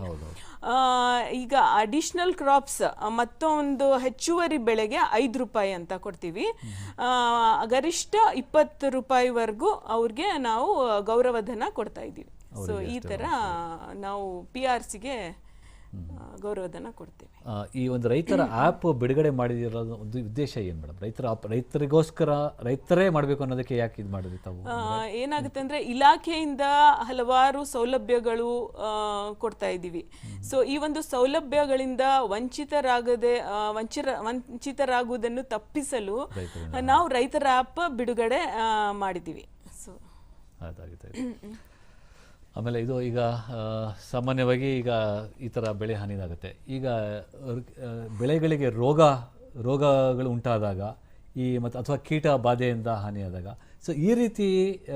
ಆ, ಈಗ ಅಡಿಷನಲ್ ಕ್ರಾಪ್ಸ್ ಮತ್ತೊಂದು ಹೆಚ್ಚುವರಿ ಬೆಳೆಗೆ ಐದು ರೂಪಾಯಿ ಅಂತ ಕೊಡ್ತೀವಿ. ಆ, ಗರಿಷ್ಠ ಇಪ್ಪತ್ತು ರೂಪಾಯಿವರೆಗೂ ಅವ್ರಿಗೆ ನಾವು ಗೌರವಧನ ಕೊಡ್ತಾ ಇದ್ದೀವಿ ಸೊ ಈ ತರ ನಾವು ಪಿ ಆರ್ ಸಿಗೆ ಗೌರವಧನ ಕೊಡ್ತೀವಿ. ಈ ಒಂದು ರೈತರ ಆ್ಯಪ್ ಬಿಡುಗಡೆ ಮಾಡಿದಿರೋ ಒಂದು ಉದ್ದೇಶ ಏನು ಮೇಡಮ್ ರೈತರ ರೈತರಿಗೋಸ್ಕರ ರೈತರೇ ಮಾಡಬೇಕು ಅನ್ನೋದಕ್ಕೆ ಯಾಕೆ ಇದು ಮಾಡಿದ್ರಿ ತಾವು? ಏನಾಗುತ್ತೆ ಅಂದ್ರೆ ಇಲಾಖೆಯಿಂದ ಹಲವಾರು ಸೌಲಭ್ಯಗಳು ಕೊಡ್ತಾ ಇದ್ದೀವಿ. ಸೊ ಈ ಒಂದು ಸೌಲಭ್ಯಗಳಿಂದ ವಂಚಿತರಾಗದೆ ವಂಚಿರ ವಂಚಿತರಾಗುವುದನ್ನು ತಪ್ಪಿಸಲು ನಾವು ರೈತರ ಆ್ಯಪ್ ಬಿಡುಗಡೆ ಮಾಡಿದ್ದೀವಿ. ಸೊ ಅದಾಗುತ್ತೆ ಆಮೇಲೆ ಇದು ಈಗ ಸಾಮಾನ್ಯವಾಗಿ ಈಗ ಈ ಥರ ಬೆಳೆ ಹಾನಿದಾಗುತ್ತೆ ಈಗ ಬೆಳೆಗಳಿಗೆ ರೋಗ, ರೋಗಗಳು ಉಂಟಾದಾಗ ಈ ಮತ್ತು ಅಥವಾ ಕೀಟ ಬಾಧೆಯಿಂದ ಹಾನಿಯಾದಾಗ ಸೊ ಈ ರೀತಿ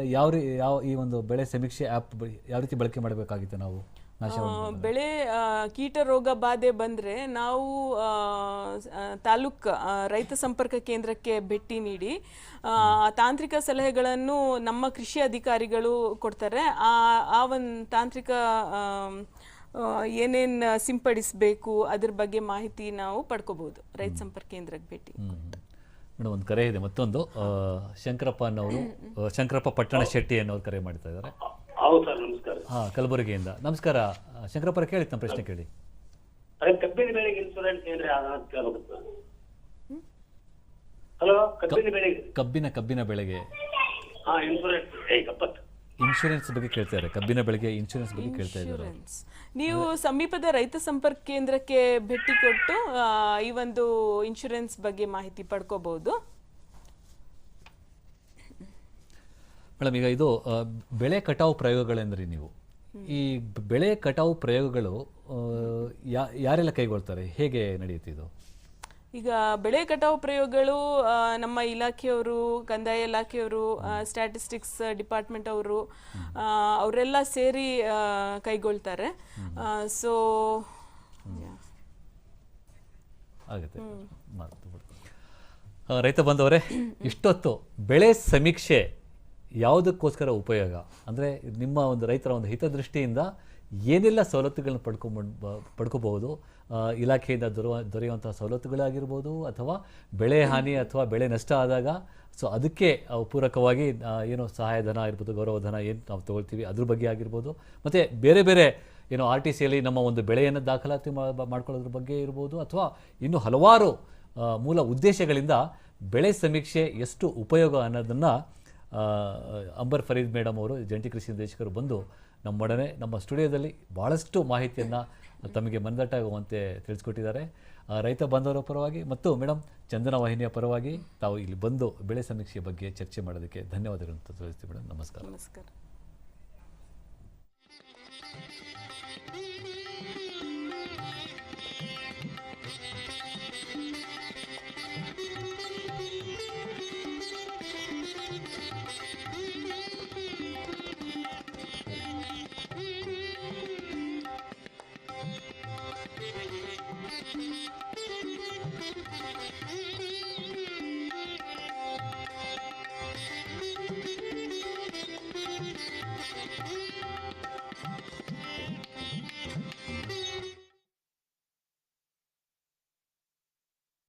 ಯಾವ ರೀ, ಯಾವ ಈ ಒಂದು ಬೆಳೆ ಸಮೀಕ್ಷೆ ಆ್ಯಪ್ ಯಾವ ರೀತಿ ಬಳಕೆ ಮಾಡಬೇಕಾಗಿತ್ತು ನಾವು? ಬೆಳೆ ಆ, ಕೀಟ ರೋಗ ಬಾಧೆ ಬಂದ್ರೆ ನಾವು ತಾಲೂಕ್ ರೈತ ಸಂಪರ್ಕ ಕೇಂದ್ರಕ್ಕೆ ಭೇಟಿ ನೀಡಿ ಆ, ತಾಂತ್ರಿಕ ಸಲಹೆಗಳನ್ನು ನಮ್ಮ ಕೃಷಿ ಅಧಿಕಾರಿಗಳು ಕೊಡ್ತಾರೆ. ಆ ಆ ಒಂದು ತಾಂತ್ರಿಕ ಏನೇನು ಏನೇನ್ ಸಿಂಪಡಿಸಬೇಕು ಅದ್ರ ಬಗ್ಗೆ ಮಾಹಿತಿ ನಾವು ಪಡ್ಕೋಬಹುದು ರೈತ ಸಂಪರ್ಕ ಕೇಂದ್ರಕ್ಕೆ ಭೇಟಿ ಮೇಡಮ್ ಒಂದು ಕರೆ ಇದೆ. ಮತ್ತೊಂದು ಶಂಕರಪ್ಪ ಅನ್ನೋರು ಶಂಕರಪ್ಪ ಪಟ್ಟಣ ಶೆಟ್ಟಿ ಅನ್ನೋರು ಕರೆ ಮಾಡ್ತಾ ಇದ್ದಾರೆ. ಹೌದು ಸರ್ ನಮಸ್ಕಾರ. ಹಾ ಕಲಬುರಗಿಯಿಂದ. ನಮಸ್ಕಾರ ಶಂಕರಪ್ಪ ಶಂಕರಪ್ಪರ ಕೇಳಿ ನಮ್ಮ ಪ್ರಶ್ನೆ ಕೇಳಿ. ಅದೇ ಕಬ್ಬಿನ ಬೆಳೆಗೆ ಇನ್ಸೂರೆನ್ಸ್ ಏನ್ರಿ ಅಂತ ಕೇಳ್ಬೇಕು ಹಲೋ ಕಬ್ಬಿನ ಬೆಳೆಗೆ. ಕಬ್ಬಿನ ಕಬ್ಬಿನ ಬೆಳೆಗೆ. ಹಾ ಇನ್ಸೂರೆನ್ಸ್ ಏ ಇನ್ಶೂರೆನ್ಸ್ ಬಗ್ಗೆ ಕೇಳ್ತಾರೆ ಕಬ್ಬಿನ ಬೆಳೆಗೆ ಇನ್ಶೂರೆನ್ಸ್ ಬಗ್ಗೆ ಕೇಳ್ತಾ ಇದ್ದಾರೆ ಅವ್ರು. ಇನ್ಶೂರೆನ್ಸ್ ನೀವು ಸಮೀಪದ ರೈತ ಸಂಪರ್ಕ ಕೇಂದ್ರಕ್ಕೆ ಭೇಟಿ ಕೊಟ್ಟು ಆ, ಈ ಒಂದು ಇನ್ಶೂರೆನ್ಸ್ ಬಗ್ಗೆ ಮಾಹಿತಿ ಪಡ್ಕೋಬಹುದು. ಮೇಡಮ್ ಈಗ ಇದು ಬೆಳೆ ಕಟಾವು ಪ್ರಯೋಗಗಳೆಂದ್ರೆ ನೀವು. ಈ ಬೆಳೆ ಕಟಾವು ಪ್ರಯೋಗಗಳು ಯಾರೆಲ್ಲ ಕೈಗೊಳ್ತಾರೆ? ಹೇಗೆ ನಡೆಯುತ್ತೆ ಇದು? ಈಗ ಬೆಳೆ ಕಟಾವು ಪ್ರಯೋಗಗಳು ನಮ್ಮ ಇಲಾಖೆಯವರು ಕಂದಾಯ ಇಲಾಖೆಯವರು ಸ್ಟ್ಯಾಟಿಸ್ಟಿಕ್ಸ್ ಡಿಪಾರ್ಟ್ಮೆಂಟ್ ಅವರು ಅವರೆಲ್ಲ ಸೇರಿ ಕೈಗೊಳ್ತಾರೆ. ಸೊ ಆಗುತ್ತೆ. ರೈತ ಬಂದವರೇ ಇಷ್ಟೊತ್ತು ಬೆಳೆ ಸಮೀಕ್ಷೆ ಯಾವುದಕ್ಕೋಸ್ಕರ ಉಪಯೋಗ? ಅಂದರೆ ನಿಮ್ಮ ಒಂದು ರೈತರ ಒಂದು ಹಿತದೃಷ್ಟಿಯಿಂದ ಏನೆಲ್ಲ ಸವಲತ್ತುಗಳನ್ನ ಪಡ್ಕೊಂಬ ಪಡ್ಕೋಬಹುದು? ಇಲಾಖೆಯಿಂದ ದೊರೆಯುವ ದೊರೆಯುವಂತಹ ಸವಲತ್ತುಗಳಾಗಿರ್ಬೋದು ಅಥವಾ ಬೆಳೆ ಹಾನಿ ಅಥವಾ ಬೆಳೆ ನಷ್ಟ ಆದಾಗ, ಸೊ ಅದಕ್ಕೆ ಪೂರಕವಾಗಿ ಏನು ಸಹಾಯಧನ ಇರ್ಬೋದು ಗೌರವಧನ ಏನು ನಾವು ತೊಗೊಳ್ತೀವಿ, ಅದ್ರ ಬಗ್ಗೆ ಆಗಿರ್ಬೋದು. ಮತ್ತು ಬೇರೆ ಬೇರೆ ಏನು ಆರ್ ಟಿ ಸಿಯಲ್ಲಿ ನಮ್ಮ ಒಂದು ಬೆಳೆಯನ್ನು ದಾಖಲಾತಿ ಮಾಡ್ಕೊಳ್ಳೋದ್ರ ಬಗ್ಗೆ ಇರ್ಬೋದು ಅಥವಾ ಇನ್ನು ಹಲವಾರು ಮೂಲ ಉದ್ದೇಶಗಳಿಂದ ಬೆಳೆ ಸಮೀಕ್ಷೆ ಎಷ್ಟು ಉಪಯೋಗ ಅನ್ನೋದನ್ನು ಅಂಬರ್ ಫರೀದ್ ಮೇಡಮ್ ಅವರು ಜಂಟಿ ಕೃಷಿ ನಿರ್ದೇಶಕರು ಬಂದು ನಮ್ಮೊಡನೆ, ನಮ್ಮ ಸ್ಟುಡಿಯೋದಲ್ಲಿ ಭಾಳಷ್ಟು ಮಾಹಿತಿಯನ್ನು ತಮಗೆ ಮನದಟ್ಟಾಗುವಂತೆ ತಿಳಿಸ್ಕೊಟ್ಟಿದ್ದಾರೆ. ರೈತ ಬಾಂಧವರ ಪರವಾಗಿ ಮತ್ತು ಮೇಡಮ್ ಚಂದನ ವಾಹಿನಿಯ ಪರವಾಗಿ ತಾವು ಇಲ್ಲಿ ಬಂದು ಬೆಳೆ ಸಮೀಕ್ಷೆ ಬಗ್ಗೆ ಚರ್ಚೆ ಮಾಡೋದಕ್ಕೆ ಧನ್ಯವಾದಗಳನ್ನು ತಿಳಿಸ್ತೀವಿ ಮೇಡಮ್ ನಮಸ್ಕಾರ. ನಮಸ್ಕಾರ.